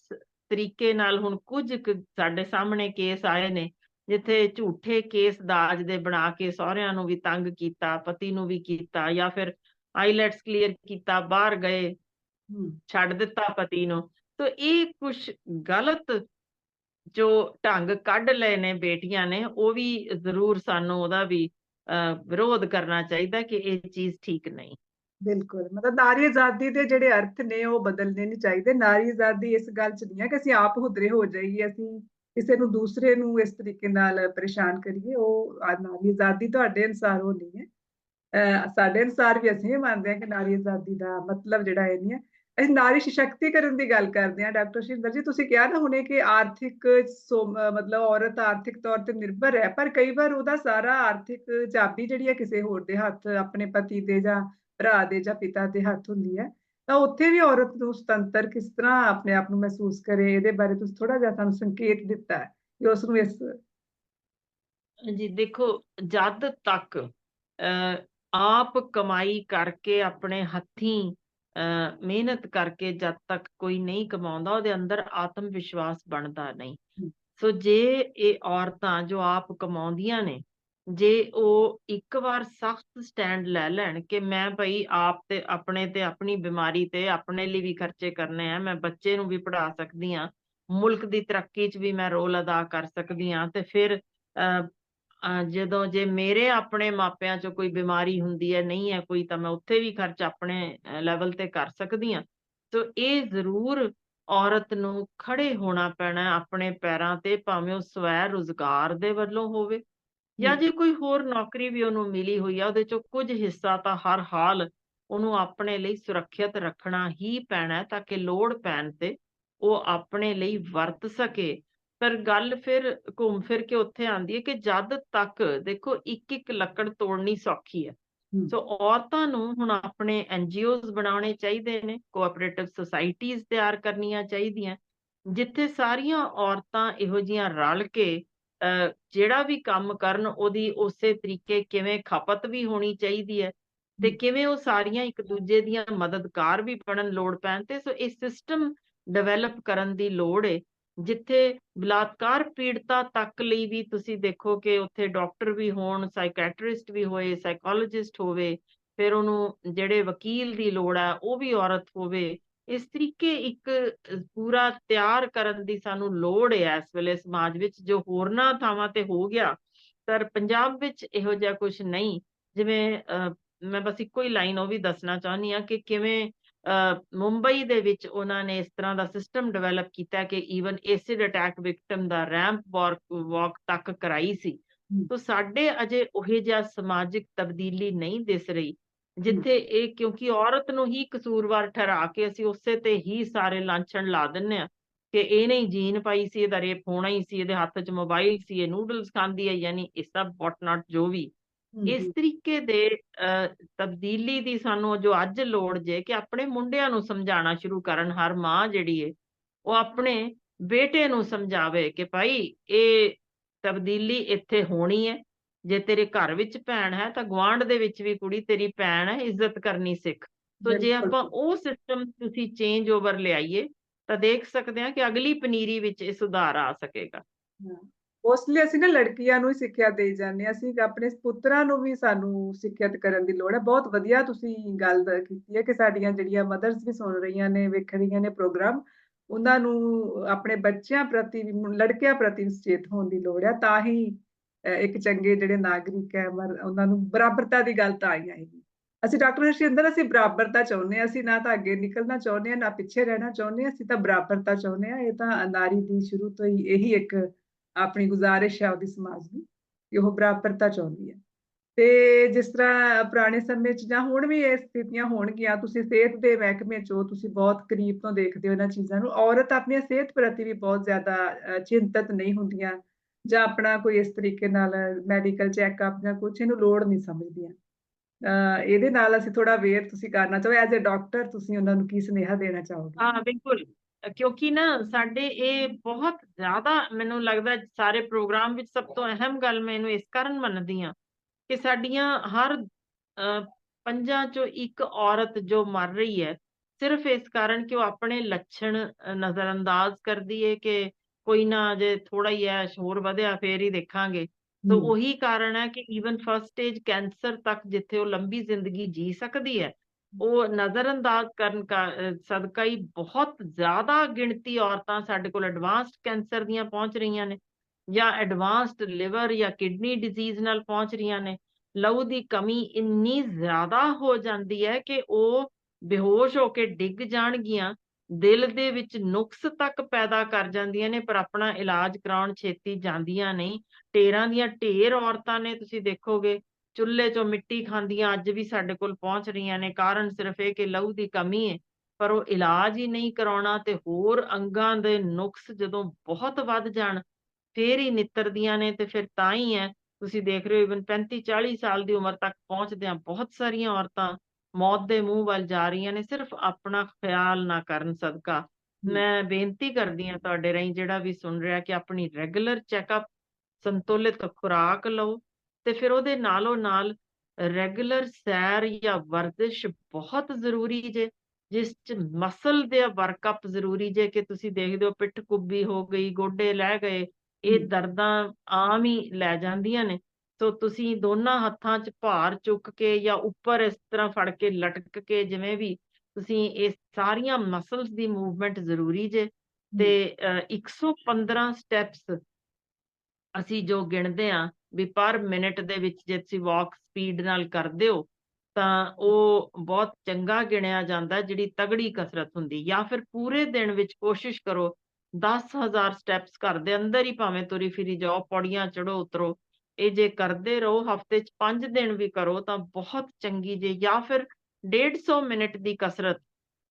ਤਰੀਕੇ ਨਾਲ ਹੁਣ ਕੁਝ ਸਾਡੇ ਸਾਹਮਣੇ ਕੇਸ ਆਏ ਨੇ ਜਿੱਥੇ ਝੂਠੇ ਕੇਸ ਦਾਜ ਦੇ ਬਣਾ ਕੇ ਸਹੁਰਿਆਂ ਨੂੰ ਵੀ ਤੰਗ ਕੀਤਾ ਪਤੀ ਨੂੰ ਵੀ ਕੀਤਾ ਜਾਂ ਫਿਰ ਆਈਲੈਟਸ ਕਲੀਅਰ ਕੀਤਾ ਬਾਹਰ ਗਏ ਛੱਡ ਦਿੱਤਾ ਪਤੀ ਨੂੰ। ਤਾਂ ਇਹ ਕੁਝ ਗਲਤ ਜੋ ਢੰਗ ਕੱਢ ਲਏ ਨੇ ਬੇਟੀਆਂ ਨੇ ਉਹ ਵੀ ਜ਼ਰੂਰ ਸਾਨੂੰ ਉਹਦਾ ਵੀ ਵਿਰੋਧ ਕਰਨਾ ਚਾਹੀਦਾ ਕਿ ਇਹ ਚੀਜ਼ ਠੀਕ ਨਹੀਂ। ਬਿਲਕੁਲ, ਮਤਲਬ ਨਾਰੀ ਆਜ਼ਾਦੀ ਦੇ ਜਿਹੜੇ ਅਰਥ ਨੇ ਉਹ ਬਦਲਨੇ ਨਹੀਂ ਚਾਹੀਦੇ। ਨਾਰੀ ਆਜ਼ਾਦੀ ਇਸ ਗੱਲ 'ਚ ਨਹੀਂ ਹੈ ਕਿ ਅਸੀਂ ਆਪ ਹੁਦਰੇ ਹੋ ਜਾਈਏ, ਅਸੀਂ ਕਿਸੇ ਨੂੰ ਦੂਸਰੇ ਨੂੰ ਇਸ ਤਰੀਕੇ ਨਾਲ ਪਰੇਸ਼ਾਨ ਕਰੀਏ। ਉਹ ਨਾਰੀ ਆਜ਼ਾਦੀ ਤੁਹਾਡੇ ਅਨੁਸਾਰ ਉਹ ਨਹੀਂ ਹੈ। ਅਹ ਸਾਡੇ ਅਨੁਸਾਰ ਵੀ ਅਸੀਂ ਇਹ ਮੰਨਦੇ ਹਾਂ ਕਿ ਨਾਰੀ ਆਜ਼ਾਦੀ ਦਾ ਮਤਲਬ ਜਿਹੜਾ ਇਹ ਨਹੀਂ ਹੈ ਅਸੀਂ ਨਾਰੀ ਸਸ਼ਕਤੀਕਰਨ ਦੀ ਗੱਲ ਕਰਦੇ ਹਾਂ, ਡਾਕਟਰ ਸ਼ਿੰਦਰ ਜੀ, ਤੁਸੀਂ ਕਿਹਾ ਨਾ ਹੁਣੇ ਕਿ ਆਰਥਿਕ ਮਤਲਬ ਔਰਤ ਆਰਥਿਕ ਤੌਰ ਤੇ ਨਿਰਭਰ ਹੈ, ਪਰ ਕਈ ਵਾਰ ਉਹਦਾ ਸਾਰਾ ਆਰਥਿਕ ਚਾਬੀ ਜਿਹੜੀ ਹੈ ਕਿਸੇ ਹੋਰ ਦੇ ਹੱਥ, ਆਪਣੇ ਪਤੀ ਦੇ ਜਾਂ ਭਰਾ ਦੇ ਜਾਂ ਪਿਤਾ ਦੇ ਹੱਥ ਹੁੰਦੀ ਹੈ, ਤਾਂ ਉੱਥੇ ਵੀ ਔਰਤ ਨੂੰ ਸੁਤੰਤਰ ਕਿਸ ਤਰ੍ਹਾਂ ਆਪਣੇ ਆਪ ਨੂੰ ਮਹਿਸੂਸ ਕਰੇ, ਇਹਦੇ ਬਾਰੇ ਤੁਸੀਂ ਥੋੜਾ ਜਿਹਾ ਸਾਨੂੰ ਸੰਕੇਤ ਦਿੱਤਾ ਹੈ ਕਿ ਉਸ ਨੂੰ ਇਸ ਜੀ, ਦੇਖੋ, ਜਦ ਤੱਕ ਆਪ ਕਮਾਈ ਕਰਕੇ ਆਪਣੇ ਹੱਥੀਂ ਮਿਹਨਤ ਕਰਕੇ ਜਦ ਤੱਕ ਕੋਈ ਨਹੀਂ ਕਮਾਉਂਦਾ ਉਹਦੇ ਅੰਦਰ ਆਤਮ ਵਿਸ਼ਵਾਸ ਬਣਦਾ ਨਹੀਂ। ਸੋ ਜੇ ਇਹ ਔਰਤਾਂ ਜੋ ਆਪ ਕਮਾਉਂਦੀਆਂ ਨੇ ਜੇ ਉਹ ਇੱਕ ਵਾਰ ਸਖਤ ਸਟੈਂਡ ਲੈ ਲੈਣ ਕਿ ਮੈਂ ਭਈ ਆਪ ਤੇ ਆਪਣੇ ਤੇ ਆਪਣੀ ਬਿਮਾਰੀ ਤੇ ਆਪਣੇ ਲਈ ਵੀ ਖਰਚੇ ਕਰਨੇ ਆ ਮੈਂ ਬੱਚੇ ਨੂੰ ਵੀ ਪੜ੍ਹਾ ਸਕਦੀ ਆ ਮੁਲਕ ਦੀ ਤਰੱਕੀ 'ਚ ਵੀ ਮੈਂ ਰੋਲ ਅਦਾ ਕਰ ਸਕਦੀ ਆ ਤੇ ਫਿਰ ਅਹ ਜਦੋਂ ਜੇ ਮੇਰੇ ਆਪਣੇ ਮਾਪਿਆਂ 'ਚ ਕੋਈ ਬਿਮਾਰੀ ਹੁੰਦੀ ਹੈ ਨਹੀਂ ਹੈ ਕੋਈ ਤਾਂ ਮੈਂ ਉੱਥੇ ਵੀ ਖਰਚ ਆਪਣੇ ਲੈਵਲ ਤੇ ਕਰ ਸਕਦੀ ਹਾਂ ਸੋ ਇਹ ਜ਼ਰੂਰ ਔਰਤ ਨੂੰ ਖੜੇ ਹੋਣਾ ਪੈਣਾ ਆਪਣੇ ਪੈਰਾਂ ਤੇ ਭਾਵੇਂ ਉਹ ਸਵੈ ਰੁਜ਼ਗਾਰ ਦੇ ਵੱਲੋਂ ਹੋਵੇ ਜਾਂ। ਜੇ ਕੋਈ ਹੋਰ ਨੌਕਰੀ ਵੀ ਉਹਨੂੰ ਮਿਲੀ ਹੋਈ ਆ ਉਹਦੇ 'ਚੋਂ ਕੁਝ ਹਿੱਸਾ ਤਾਂ ਹਰ ਹਾਲ ਉਹਨੂੰ ਆਪਣੇ ਲਈ ਸੁਰੱਖਿਅਤ ਰੱਖਣਾ ਹੀ ਪੈਣਾ ਤਾਂ ਕਿ ਲੋੜ ਪੈਣ ਤੇ ਉਹ ਆਪਣੇ ਲਈ ਵਰਤ ਸਕੇ ਪਰ ਗੱਲ ਫਿਰ ਘੁੰਮ ਫਿਰ ਕੇ ਉੱਥੇ ਆਉਂਦੀ ਹੈ ਕਿ ਜਦ ਤੱਕ ਦੇਖੋ ਇੱਕ ਇੱਕ ਲੱਕੜ ਤੋੜਨੀ ਸੌਖੀ ਹੈ। ਸੋ ਔਰਤਾਂ ਨੂੰ ਹੁਣ ਆਪਣੇ ਐਨਜੀਓਜ਼ ਬਣਾਉਣੇ ਚਾਹੀਦੇ ਨੇ ਕੋਆਪਰੇਟਿਵ ਸੁਸਾਇਟੀਜ਼ ਤਿਆਰ ਕਰਨੀਆਂ ਚਾਹੀਦੀਆਂ ਜਿੱਥੇ ਸਾਰੀਆਂ ਔਰਤਾਂ ਇਹੋ ਜੀਆਂ ਰਲ ਕੇ ਜਿਹੜਾ ਵੀ ਕੰਮ ਕਰਨ ਉਹਦੀ ਉਸੇ ਤਰੀਕੇ ਕਿਵੇਂ ਖਪਤ ਵੀ ਹੋਣੀ ਚਾਹੀਦੀ ਹੈ ਤੇ। ਕਿਵੇਂ ਉਹ ਸਾਰੀਆਂ ਇੱਕ ਦੂਜੇ ਦੀਆਂ ਮਦਦਗਾਰ ਵੀ ਬਣਨ ਲੋੜ ਪੈਣ ਤੇ ਸੋ ਇਹ ਸਿਸਟਮ ਡਿਵੈਲਪ ਕਰਨ ਦੀ ਲੋੜ ਹੈ ਜਿੱਥੇ ਬਲਾਤਕਾਰ ਪੀੜਤਾ ਤੱਕ ਲਈ ਵੀ ਤੁਸੀਂ ਦੇਖੋ ਕਿ ਉੱਥੇ ਡਾਕਟਰ ਵੀ ਹੋਣ ਸਾਈਕੈਟਰਿਸਟ ਵੀ ਹੋਏ ਸਾਈਕੋਲੋਜਿਸਟ ਹੋਵੇ ਫਿਰ ਉਹਨੂੰ ਜਿਹੜੇ ਵਕੀਲ ਦੀ ਲੋੜ ਹੈ ਉਹ ਵੀ ਔਰਤ ਹੋਵੇ ਇਸ ਤਰੀਕੇ ਇੱਕ ਪੂਰਾ ਤਿਆਰ ਕਰਨ ਦੀ ਸਾਨੂੰ ਲੋੜ ਹੈ ਇਸ ਵੇਲੇ ਸਮਾਜ ਵਿੱਚ ਜੋ ਹੋਰਨਾਂ ਥਾਵਾਂ ਤੇ ਹੋ ਗਿਆ ਪਰ ਪੰਜਾਬ ਵਿੱਚ ਇਹੋ ਜਿਹਾ ਕੁਝ ਨਹੀਂ। ਜਿਵੇਂ ਅ, ਮੈਂ ਬਸ ਇੱਕੋ ਹੀ ਲਾਈਨ ਉਹ ਵੀ ਦੱਸਣਾ ਚਾਹੁੰਦੀ ਆ ਕਿ ਕਿਵੇਂ ਮੁੰਬਈ ਦੇ ਵਿੱਚ ਉਹਨਾਂ ਨੇ ਇਸ ਤਰ੍ਹਾਂ ਦਾ ਸਿਸਟਮ ਡਿਵੈਲਪ ਕੀਤਾ ਕਿ ਈਵਨ ਐਸਿਡ ਅਟੈਕ ਵਿਕਟਮ ਦਾ ਰੈਂਪ ਵਾਕ ਤੱਕ ਕਰਾਈ ਸੀ। ਤਾਂ ਸਾਡੇ ਅਜੇ ਉਹੇ ਜਿਹਾ ਸਮਾਜਿਕ ਤਬਦੀਲੀ ਨਹੀਂ ਦਿਸ ਰਹੀ ਜਿੱਥੇ ਇਹ ਕਿਉਂਕਿ ਔਰਤ ਨੂੰ ਹੀ ਕਸੂਰਵਾਰ ਠਹਿਰਾ ਕੇ ਅਸੀਂ ਉਸੇ ਤੇ ਹੀ ਸਾਰੇ ਲਾਂਛਣ ਲਾ ਦਿੰਨੇ ਆ ਕਿ ਇਹ ਨਹੀਂ ਜੀਨ ਪਾਈ ਸੀ ਇਹਦਾ ਰੇਪ ਹੋਣਾ ਹੀ ਸੀ ਇਹਦੇ ਹੱਥ 'ਚ ਮੋਬਾਈਲ ਸੀ ਇਹ ਨੂਡਲਸ ਖਾਂਦੀ ਹੈ ਯਾਨੀ ਇਸ ਸਭ ਵਾਟ ਨਾਟ ਜੋ ਵੀ। ਇਸ ਤਰੀਕੇ ਦੇ ਤਬਦੀਲੀ ਦੀ ਸਾਨੂੰ ਜੋ ਅੱਜ ਲੋੜ ਜੇ ਕਿ ਆਪਣੇ ਮੁੰਡਿਆਂ ਨੂੰ ਸਮਝਾਉਣਾ ਸ਼ੁਰੂ ਕਰਨ ਹਰ ਮਾਂ ਜਿਹੜੀ ਏ ਉਹ ਆਪਣੇ ਬੇਟੇ ਨੂੰ ਸਮਝਾਵੇ ਕਿ ਭਾਈ ਇਹ ਤਬਦੀਲੀ ਇੱਥੇ ਹੋਣੀ ਹੈ ਜੇ ਤੇਰੇ ਘਰ ਵਿੱਚ ਭੈਣ ਹੈ ਤਾਂ ਗੁਆਂਢ ਦੇ ਵਿੱਚ ਵੀ ਕੁੜੀ ਤੇਰੀ ਭੈਣ ਹੈ ਇੱਜ਼ਤ ਕਰਨੀ ਸਿੱਖ। ਸੋ ਜੇ। ਆਪਾਂ ਉਹ ਸਿਸਟਮ ਤੁਸੀਂ ਚੇਂਜ ਓਵਰ ਲਿਆਈਏ ਤਾਂ ਦੇਖ ਸਕਦੇ ਹਾਂ ਕਿ ਅਗਲੀ ਪਨੀਰੀ ਵਿੱਚ ਇਹ ਸੁਧਾਰ ਆ ਸਕੇਗਾ। ਉਸ ਲਈ ਅਸੀਂ ਨਾ ਲੜਕੀਆਂ ਨੂੰ ਹੀ ਸਿੱਖਿਆ ਦੇ ਜਾਂਦੇ ਹਾਂ। ਅਸੀਂ ਆਪਣੇ ਪੁੱਤਰਾਂ ਨੂੰ ਵੀ ਸਾਨੂੰ ਸਿੱਖਿਅਤ ਕਰਨ ਦੀ ਲੋੜ ਹੈ। ਬਹੁਤ ਵਧੀਆ ਤੁਸੀਂ ਗੱਲ ਕੀਤੀ ਹੈ ਕਿ ਸਾਡੀਆਂ ਜਿਹੜੀਆਂ ਮਦਰਸ ਵੀ ਸੁਣ ਰਹੀਆਂ ਨੇ, ਵੇਖ ਰਹੀਆਂ ਨੇ ਪ੍ਰੋਗਰਾਮ ਉਹਨਾਂ ਨੂੰ ਆਪਣੇ ਬੱਚਿਆਂ ਪ੍ਰਤੀ ਲੜਕਿਆਂ ਪ੍ਰਤੀ ਸੁਚੇਤ ਹੋਣ ਦੀ ਲੋੜ ਹੈ। ਤਾਂ ਹੀ ਇੱਕ ਚੰਗੇ ਜਿਹੜੇ ਨਾਗਰਿਕ ਹੈ ਉਹਨਾਂ ਨੂੰ ਬਰਾਬਰਤਾ ਦੀ ਗੱਲ ਤਾਂ ਆਈ ਆਏਗੀ ਅਸੀਂ ਡਾਕਟਰ ਹਰਸ਼ਿੰਦਰ ਅਸੀਂ ਬਰਾਬਰਤਾ ਚਾਹੁੰਦੇ ਹਾਂ। ਅਸੀਂ ਨਾ ਤਾਂ ਅੱਗੇ ਨਿਕਲਣਾ ਚਾਹੁੰਦੇ ਹਾਂ, ਨਾ ਪਿੱਛੇ ਰਹਿਣਾ ਚਾਹੁੰਦੇ ਹਾਂ। ਅਸੀਂ ਤਾਂ ਬਰਾਬਰਤਾ ਚਾਹੁੰਦੇ ਹਾਂ। ਇਹ ਤਾਂ ਨਾਰੀ ਦੀ ਸ਼ੁਰੂ ਤੋਂ ਹੀ ਇਹੀ ਇੱਕ ਆਪਣੀ ਗੁਜ਼ਾਰਿਸ਼ ਹੈ ਉਹਦੀ ਸਮਾਜ ਦੀ ਕਿ ਉਹ ਬਰਾਬਰਤਾ ਚਾਹੁੰਦੀ ਹੈ। ਤੇ ਜਿਸ ਤਰ੍ਹਾਂ ਪੁਰਾਣੇ ਸਮੇਂ 'ਚ ਜਾਂ ਹੁਣ ਵੀ ਇਹ ਸਥਿਤੀਆਂ ਹੋਣਗੀਆਂ ਤੁਸੀਂ ਸਿਹਤ ਦੇ ਮਹਿਕਮੇ 'ਚ ਤੁਸੀਂ ਬਹੁਤ ਕਰੀਬ ਤੋਂ ਦੇਖਦੇ ਹੋ ਇਹਨਾਂ ਚੀਜ਼ਾਂ ਨੂੰ ਔਰਤ ਆਪਣੀ ਸਿਹਤ ਪ੍ਰਤੀ ਵੀ ਬਹੁਤ ਜ਼ਿਆਦਾ ਅ, ਚਿੰਤਤ ਨਹੀਂ ਹੁੰਦੀਆਂ ਜਾਂ ਆਪਣਾ ਕੋਈ ਇਸ ਤਰੀਕੇ ਨਾਲ ਮੈਡੀਕਲ ਚੈੱਕਅਪ ਜਾਂ ਕੁਝ ਇਹਨੂੰ ਲੋੜ ਨਹੀਂ ਸਮਝਦੀਆਂ। ਅ, ਇਹਦੇ ਨਾਲ ਅਸੀਂ ਥੋੜਾ ਵੇਅਰ ਤੁਸੀਂ ਕਰਨਾ ਚਾਹੋ ਐਜ਼ ਅ ਡਾਕਟਰ ਤੁਸੀਂ ਉਹਨਾਂ ਨੂੰ ਕੀ ਸੁਨੇਹਾ ਦੇਣਾ ਚਾਹੋਗੇ? ਹਾਂ ਬਿਲਕੁਲ। ਕਿਉਂਕਿ ਨਾ ਸਾਡੇ ਇਹ ਬਹੁਤ ਜ਼ਿਆਦਾ ਮੈਨੂੰ ਲੱਗਦਾ ਸਾਰੇ ਪ੍ਰੋਗਰਾਮ ਵਿੱਚ ਸਭ ਤੋਂ ਅਹਿਮ ਗੱਲ ਮੈਂ ਇਹਨੂੰ ਇਸ ਕਾਰਨ ਮੰਨਦੀ ਹਾਂ ਕਿ ਸਾਡੀਆਂ ਹਰ ਪੰਜਾਂ ਚੋਂ ਇੱਕ ਔਰਤ ਜੋ ਮਰ ਰਹੀ ਹੈ ਸਿਰਫ ਇਸ ਕਾਰਨ ਕਿ ਉਹ ਆਪਣੇ ਲੱਛਣ ਅ, ਨਜ਼ਰਅੰਦਾਜ਼ ਕਰਦੀ ਹੈ ਕਿ ਕੋਈ ਨਾ ਜੇ ਥੋੜਾ ਹੀ ਹੈ ਸ਼ੋਰ ਵਧਿਆ ਫੇਰ ਹੀ ਦੇਖਾਂਗੇ। ਤੋ ਹਮ, ਉਹੀ ਕਾਰਨ ਹੈ ਕਿ ਈਵਨ ਫਸਟ ਸਟੇਜ ਕੈਂਸਰ ਤੱਕ ਜਿੱਥੇ ਉਹ ਲੰਬੀ ਜ਼ਿੰਦਗੀ ਜੀ ਸਕਦੀ ਹੈ ਉਹ ਨਜ਼ਰਅੰਦਾਜ਼ ਕਰਨ ਸਦਕਾ ਹੀ ਬਹੁਤ ਜ਼ਿਆਦਾ ਗਿਣਤੀ ਔਰਤਾਂ ਸਾਡੇ ਕੋਲ ਐਡਵਾਂਸਡ ਕੈਂਸਰ ਦੀਆਂ ਪਹੁੰਚ ਰਹੀਆਂ ਨੇ ਜਾਂ ਐਡਵਾਂਸਡ ਲਿਵਰ ਜਾਂ ਕਿਡਨੀ ਡਿਜ਼ੀਜ਼ ਨਾਲ ਪਹੁੰਚ ਰਹੀਆਂ ਨੇ, ਲਹੂ ਦੀ ਕਮੀ ਇੰਨੀ ਜ਼ਿਆਦਾ ਹੋ ਜਾਂਦੀ ਹੈ ਕਿ ਉਹ ਬੇਹੋਸ਼ ਹੋ ਕੇ ਡਿੱਗ ਜਾਣਗੀਆਂ, ਦਿਲ ਦੇ ਵਿੱਚ ਨੁਕਸ ਤੱਕ ਪੈਦਾ ਕਰ ਜਾਂਦੀਆਂ ਨੇ, ਪਰ ਆਪਣਾ ਇਲਾਜ ਕਰਾਉਣ ਛੇਤੀ ਜਾਂਦੀਆਂ ਨਹੀਂ। ਢੇਰਾਂ ਦੀਆਂ ਢੇਰ ਔਰਤਾਂ ਨੇ, ਤੁਸੀਂ ਦੇਖੋਗੇ ਚੁੱਲ੍ਹੇ 'ਚੋਂ ਮਿੱਟੀ ਖਾਂਦੀਆਂ ਅੱਜ ਵੀ ਸਾਡੇ ਕੋਲ ਪਹੁੰਚ ਰਹੀਆਂ ਨੇ ਕਾਰਨ ਸਿਰਫ ਇਹ ਕਿ ਲਹੂ ਦੀ ਕਮੀ ਹੈ ਪਰ ਉਹ ਇਲਾਜ ਹੀ ਨਹੀਂ ਕਰਾਉਣਾ ਤੇ ਹੋਰ ਅੰਗਾਂ ਦੇ ਨੁਕਸ ਜਦੋਂ ਬਹੁਤ ਵੱਧ ਜਾਣ ਫੇਰ ਹੀ ਨਿੱਤਰਦੀਆਂ ਨੇ ਤੇ ਫਿਰ ਤਾਂ ਹੀ ਹੈ ਤੁਸੀਂ ਦੇਖ ਰਹੇ ਹੋ ਇਵਨ 35 40 ਸਾਲ ਦੀ ਉਮਰ ਤੱਕ ਪਹੁੰਚਦਿਆਂ ਬਹੁਤ ਸਾਰੀਆਂ ਔਰਤਾਂ ਮੌਤ ਦੇ ਮੂੰਹ ਵੱਲ ਜਾ ਰਹੀਆਂ ਨੇ ਸਿਰਫ ਆਪਣਾ ਖਿਆਲ ਨਾ ਕਰਨ ਸਦਕਾ। ਮੈਂ ਬੇਨਤੀ ਕਰਦੀ ਹਾਂ ਤੁਹਾਡੇ ਰਾਹੀਂ ਜਿਹੜਾ ਵੀ ਸੁਣ ਰਿਹਾ ਕਿ ਆਪਣੀ ਰੈਗੂਲਰ ਚੈੱਕਅਪ ਸੰਤੁਲਿਤ ਖੁਰਾਕ ਲਓ ਤੇ ਫਿਰ ਉਹਦੇ ਨਾਲੋਂ ਨਾਲ ਰੈਗੂਲਰ ਸੈਰ ਜਾਂ ਵਰਜ਼ਿਸ਼ ਬਹੁਤ ਜ਼ਰੂਰੀ ਜੇ ਜਿਸ ਚ ਮਸਲ ਦੇ ਵਰਕਅਪ ਜ਼ਰੂਰੀ ਜੇ ਕਿ ਤੁਸੀਂ ਦੇਖਦੇ ਹੋ ਪਿੱਠ ਕੁੱਬੀ ਹੋ ਗਈ ਗੋਡੇ ਲੈ ਗਏ ਇਹ ਦਰਦਾਂ ਆਮ ਹੀ ਲੈ ਜਾਂਦੀਆਂ ਨੇ। ਸੋ ਤੁਸੀਂ ਦੋਨਾਂ ਹੱਥਾਂ 'ਚ ਭਾਰ ਚੁੱਕ ਕੇ ਜਾਂ ਉੱਪਰ ਇਸ ਤਰ੍ਹਾਂ ਫੜ ਕੇ ਲਟਕ ਕੇ ਜਿਵੇਂ ਵੀ ਤੁਸੀਂ ਇਹ ਸਾਰੀਆਂ ਮਸਲਸ ਦੀ ਮੂਵਮੈਂਟ ਜ਼ਰੂਰੀ ਜੇ ਤੇ ਹਮ, ਅ, 115 ਸਟੈਪਸ ਅਸੀਂ ਜੋ ਗਿਣਦੇ ਆ ਵੀ ਪਰ ਮਿੰਟ ਦੇ ਵਿੱਚ ਜੇ ਤੁਸੀਂ ਵਾਕ ਸਪੀਡ ਨਾਲ ਕਰਦੇ ਹੋ, ਤਾਂ ਉਹ ਬਹੁਤ ਚੰਗਾ ਗਿਣਿਆ ਜਾਂਦਾ ਜਿਹੜੀ ਤਗੜੀ ਕਸਰਤ ਹੁੰਦੀ, ਜਾਂ ਫਿਰ ਪੂਰੇ ਦਿਨ ਵਿੱਚ ਕੋਸ਼ਿਸ਼ ਕਰੋ 10000 ਸਟੈਪਸ ਘਰ ਦੇ ਅੰਦਰ ਹੀ ਭਾਵੇਂ ਤੁਰੀ ਫਿਰੀ ਜਾਓ, ਪੌੜੀਆਂ ਚੜੋ ਉਤਰੋ, ਇਹ ਜੇ ਕਰਦੇ ਰਹੋ, ਹਫ਼ਤੇ 'ਚ 5 ਦਿਨ ਵੀ ਕਰੋ ਤਾਂ ਬਹੁਤ ਚੰਗੀ ਜੇ, ਜਾਂ ਫਿਰ 150 ਮਿੰਟ ਦੀ ਕਸਰਤ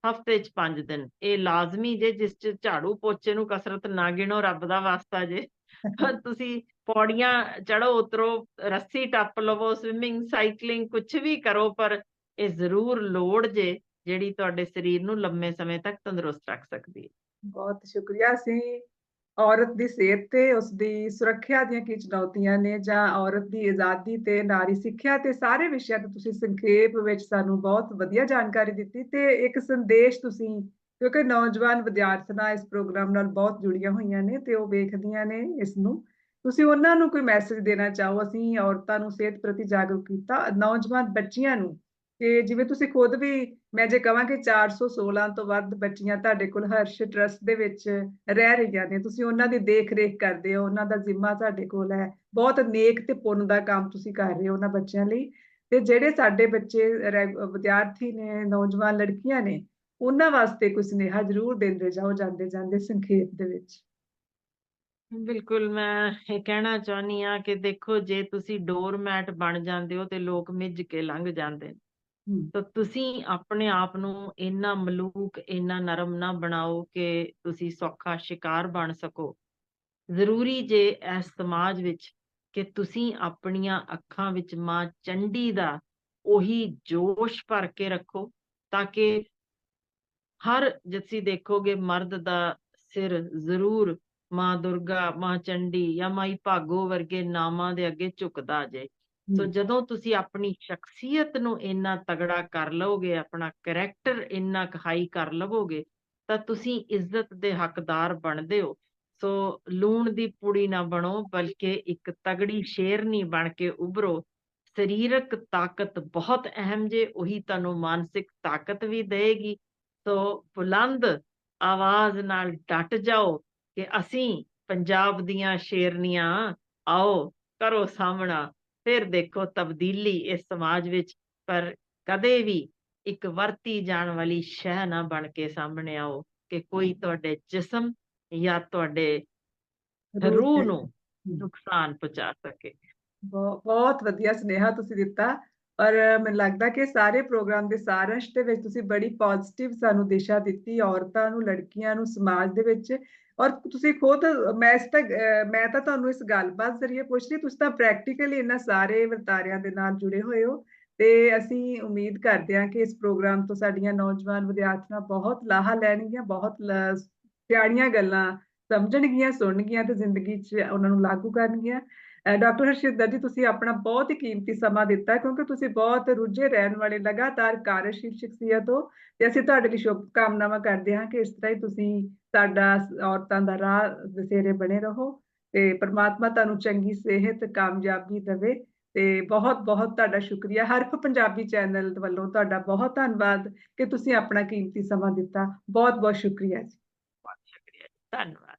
ਹਫ਼ਤੇ 'ਚ 5 ਦਿਨ, ਇਹ ਲਾਜ਼ਮੀ ਜੇ, ਜਿਸ 'ਚ ਝਾੜੂ ਪੋਚੇ ਨੂੰ ਕਸਰਤ ਨਾ ਗਿਣੋ, ਰੱਬ ਦਾ ਵਾਸਤਾ ਜੇ। ਤੁਸੀਂ ਪੌੜੀਆਂ ਚੜੋ ਉਤਰੋ, ਰੱਸੀ ਟੱਪ ਲਵੋ ਸਵਿਮਿੰਗ ਸਾਈਕਲਿੰਗ ਕੁਝ ਵੀ ਕਰੋ, ਪਰ ਇਹ ਜ਼ਰੂਰ ਲੋੜ ਜੇ ਜਿਹੜੀ ਤੁਹਾਡੇ ਸਰੀਰ ਨੂੰ ਲੰਮੇ ਸਮੇਂ ਤੱਕ ਤੰਦਰੁਸਤ ਰੱਖ ਸਕਦੀ ਹੈ। ਬਹੁਤ ਸ਼ੁਕਰੀਆ, ਅਸੀਂ ਔਰਤ ਦੀ ਸਿਹਤ ਤੇ, ਉਸ ਦੀ ਸੁਰੱਖਿਆ ਦੀਆਂ ਕੀ ਚੁਣੌਤੀਆਂ ਨੇ, ਜਾਂ ਔਰਤ ਦੀ ਆਜ਼ਾਦੀ ਤੇ, ਨਾਰੀ ਸਿੱਖਿਆ ਤੇ, ਸਾਰੇ ਵਿਸ਼ਿਆਂ ਤੇ ਤੁਸੀਂ ਸੰਖੇਪ ਵਿੱਚ ਸਾਨੂੰ ਬਹੁਤ ਵਧੀਆ ਜਾਣਕਾਰੀ ਦਿੱਤੀ ਤੇ ਇੱਕ ਸੰਦੇਸ਼ ਤੁਸੀਂ ਕਿਉਂਕਿ ਨੌਜਵਾਨ ਵਿਦਿਆਰਥਣਾਂ ਇਸ ਪ੍ਰੋਗਰਾਮ ਨਾਲ ਬਹੁਤ ਜੁੜੀਆਂ ਹੋਈਆਂ ਨੇ ਤੇ ਉਹ ਵੇਖਦੀਆਂ ਨੇ ਇਸ ਨੂੰ ਤੁਸੀਂ ਉਹਨਾਂ ਨੂੰ ਕੋਈ ਮੈਸੇਜ ਦੇਣਾ ਚਾਹੋ, ਅਸੀਂ ਔਰਤਾਂ ਨੂੰ ਸਿਹਤ ਪ੍ਰਤੀ ਜਾਗਰੂਕ ਕੀਤਾ, ਨੌਜਵਾਨ ਬੱਚੀਆਂ ਨੂੰ ਕਿ ਜਿਵੇਂ ਤੁਸੀਂ ਖੁਦ ਵੀ, ਮੈਂ ਜੇ ਕਹਾਂ ਕਿ 416 ਤੋਂ ਵੱਧ ਬੱਚੀਆਂ ਤੁਹਾਡੇ ਕੋਲ ਹਰਸ਼ ਟਰਸਟ ਦੇ ਵਿੱਚ ਰਹਿ ਰਹੀਆਂ ਨੇ, ਤੁਸੀਂ ਉਹਨਾਂ ਦੀ ਦੇਖ ਰੇਖ ਕਰਦੇ ਹੋ, ਉਹਨਾਂ ਦਾ ਜ਼ਿੰਮਾ ਤੁਹਾਡੇ ਕੋਲ ਹੈ। ਬਹੁਤ ਨੇਕ ਤੇ ਪੁੰਨ ਦਾ ਕੰਮ ਤੁਸੀਂ ਕਰ ਰਹੇ ਹੋ ਉਹਨਾਂ ਬੱਚਿਆਂ ਲਈ। ਤੇ ਜਿਹੜੇ ਸਾਡੇ ਬੱਚੇ ਰੈ- ਵਿਦਿਆਰਥੀ ਨੇ, ਨੌਜਵਾਨ ਲੜਕੀਆਂ ਨੇ ਉਹਨਾਂ ਵਾਸਤੇ ਕੋਈ ਸੁਨੇਹਾ ਜ਼ਰੂਰ ਦਿੰਦੇ ਜਾਓ ਜਾਂਦੇ ਜਾਂਦੇ ਸੰਖੇਪ ਦੇ ਵਿੱਚ। ਬਿਲਕੁਲ ਮੈਂ ਇਹ ਕਹਿਣਾ ਚਾਹੁੰਦੀ ਆ ਕਿ ਦੇਖੋ ਜੇ ਤੁਸੀਂ ਡੋਰਮੈਟ ਬਣ ਜਾਂਦੇ ਹੋ ਤੇ ਲੋਕ ਮਿੱਝ ਕੇ ਲੰਘ ਜਾਂਦੇ ਨੇ। ਤਾਂ ਤੁਸੀਂ ਆਪਣੇ ਆਪ ਨੂੰ ਇੰਨਾ ਮਲੂਕ ਇੰਨਾ ਨਰਮ ਨਾ ਬਣਾਓ ਕਿ ਤੁਸੀਂ ਸੌਖਾ ਸ਼ਿਕਾਰ ਬਣ ਸਕੋ। ਜ਼ਰੂਰੀ ਜੇ ਇਸ ਸਮਾਜ ਵਿੱਚ ਕਿ ਤੁਸੀਂ ਆਪਣੀਆਂ ਅੱਖਾਂ ਵਿੱਚ ਮਾਂ ਚੰਡੀ ਦਾ ਉਹੀ ਜੋਸ਼ ਭਰ ਕੇ ਰੱਖੋ ਤਾਂ ਕਿ ਹਰ ਜਿੱਥੇ ਦੇਖੋਗੇ ਮਰਦ ਦਾ ਸਿਰ ਜ਼ਰੂਰ ਮਾਂ ਦੁਰਗਾ ਮਾਂ ਚੰਡੀ ਜਾਂ ਮਾਈ ਭਾਗੋ ਵਰਗੇ ਨਾਮਾਂ ਦੇ ਅੱਗੇ ਝੁਕਦਾ ਜੇ। ਸੋ ਜਦੋਂ ਤੁਸੀਂ ਆਪਣੀ ਸ਼ਖਸੀਅਤ ਨੂੰ ਇੰਨਾ ਤਗੜਾ ਕਰ ਲਓਗੇ ਆਪਣਾ ਕੈਰੈਕਟਰ ਇੰਨਾ ਹਾਈ ਕਰ ਲਵੋਗੇ ਤਾਂ ਤੁਸੀਂ ਇੱਜ਼ਤ ਦੇ ਹੱਕਦਾਰ ਬਣਦੇ ਹੋ। ਸੋ ਲੂਣ ਦੀ ਪੁੜੀ ਨਾ ਬਣੋ ਬਲਕਿ ਇੱਕ ਤਗੜੀ ਸ਼ੇਰਨੀ ਬਣ ਕੇ ਉਭਰੋ। ਸਰੀਰਕ ਤਾਕਤ ਬਹੁਤ ਅਹਿਮ ਜੇ ਉਹੀ ਤੁਹਾਨੂੰ ਮਾਨਸਿਕ ਤਾਕਤ ਵੀ ਦੇਗੀ ਸੋ ਬੁਲੰਦ ਆਵਾਜ਼ ਨਾਲ ਡਟ ਜਾਓ ਕਿ ਅਸੀਂ ਪੰਜਾਬ ਦੀਆਂ ਸ਼ੇਰਨੀਆਂ ਆਓ ਕਰੋ ਸਾਹਮਣਾ। ਫਿਰ ਦੇਖੋ ਤਬਦੀਲੀ ਇਸ ਸਮਾਜ ਵਿੱਚ ਪਰ ਕਦੇ ਵੀ ਇੱਕ ਵਰਤੀ ਜਾਣ ਵਾਲੀ ਸ਼ੈ ਨਾ ਬਣ ਕੇ ਸਾਹਮਣੇ ਆਓ ਕਿ ਕੋਈ ਤੁਹਾਡੇ ਜਿਸਮ ਜਾਂ ਤੁਹਾਡੇ ਰੂਹ ਨੂੰ। ਨੁਕਸਾਨ ਪਹੁੰਚਾ ਸਕੇ। ਬਹੁ- ਬਹੁਤ ਵਧੀਆ ਸੁਨੇਹਾ ਤੁਸੀਂ ਦਿੱਤਾ। ਔਰ ਮੈਨੂੰ ਲੱਗਦਾ ਕਿ ਸਾਰੇ ਪ੍ਰੋਗਰਾਮ ਦੇ ਸਾਰਾਂਸ਼ ਦੇ ਵਿੱਚ ਤੁਸੀਂ ਬੜੀ ਪੋਜ਼ਿਟਿਵ ਸਾਨੂੰ ਦਿਸ਼ਾ ਦਿੱਤੀ, ਔਰਤਾਂ ਨੂੰ, ਲੜਕੀਆਂ ਨੂੰ, ਸਮਾਜ ਦੇ ਵਿੱਚ। ਔਰ ਤੁਸੀਂ ਖੁਦ, ਮੈਂ ਇਸ ਤੱਕ ਮੈਂ ਤਾਂ ਤੁਹਾਨੂੰ ਇਸ ਗੱਲਬਾਤ ਜ਼ਰੀਏ ਪੁੱਛ ਰਹੀ ਤੁਸੀਂ ਤਾਂ ਪ੍ਰੈਕਟੀਕਲੀ ਇਹਨਾਂ ਸਾਰੇ ਵਰਤਾਰਿਆਂ ਦੇ ਨਾਲ ਜੁੜੇ ਹੋਏ ਹੋ ਤੇ ਅਸੀਂ ਉਮੀਦ ਕਰਦੇ ਹਾਂ ਕਿ ਇਸ ਪ੍ਰੋਗਰਾਮ ਤੋਂ ਸਾਡੀਆਂ ਨੌਜਵਾਨ ਵਿਦਿਆਰਥਣਾਂ ਬਹੁਤ ਲਾਹਾ ਲੈਣਗੀਆਂ, ਬਹੁਤ ਲ- ਸਿਆਣੀਆਂ ਗੱਲਾਂ ਸਮਝਣਗੀਆਂ, ਸੁਣਨਗੀਆਂ ਤੇ ਜ਼ਿੰਦਗੀ 'ਚ ਉਹਨਾਂ ਨੂੰ ਲਾਗੂ ਕਰਨਗੀਆਂ। ਡਾਕਟਰ ਹਰਸ਼ਿੰਦਰ ਜੀ, ਤੁਸੀਂ ਆਪਣਾ ਬਹੁਤ ਹੀ ਕੀਮਤੀ ਸਮਾਂ ਦਿੱਤਾ ਕਿਉਂਕਿ ਤੁਸੀਂ ਬਹੁਤ ਰੁੱਝੇ ਰਹਿਣ ਵਾਲੇ ਲਗਾਤਾਰ ਕਾਰਜਸ਼ੀਲ ਸ਼ਖਸੀਅਤ ਹੋ ਤੇ ਅਸੀਂ ਤੁਹਾਡੇ ਲਈ ਸ਼ੁਭ ਕਾਮਨਾਵਾਂ ਕਰਦੇ ਹਾਂ ਕਿ ਇਸ ਤਰ੍ਹਾਂ ਹੀ ਤੁਸੀਂ ਸਾਡਾ ਔਰਤਾਂ ਦਾ ਰਾਹ ਵਸੇਰੇ ਬਣੇ ਰਹੋ ਤੇ ਪ੍ਰਮਾਤਮਾ ਤੁਹਾਨੂੰ ਚੰਗੀ ਸਿਹਤ, ਕਾਮਯਾਬੀ ਦੇਵੇ ਤੇ ਬਹੁਤ ਬਹੁਤ ਤੁਹਾਡਾ ਸ਼ੁਕਰੀਆ। ਹਰਫ ਪੰਜਾਬੀ ਚੈਨਲ ਵੱਲੋਂ ਤੁਹਾਡਾ ਬਹੁਤ ਧੰਨਵਾਦ ਕਿ ਤੁਸੀਂ ਆਪਣਾ ਕੀਮਤੀ ਸਮਾਂ ਦਿੱਤਾ। ਬਹੁਤ ਬਹੁਤ ਸ਼ੁਕਰੀਆ ਜੀ। ਬਹੁਤ ਸ਼ੁਕਰੀਆ ਧੰਨਵਾਦ।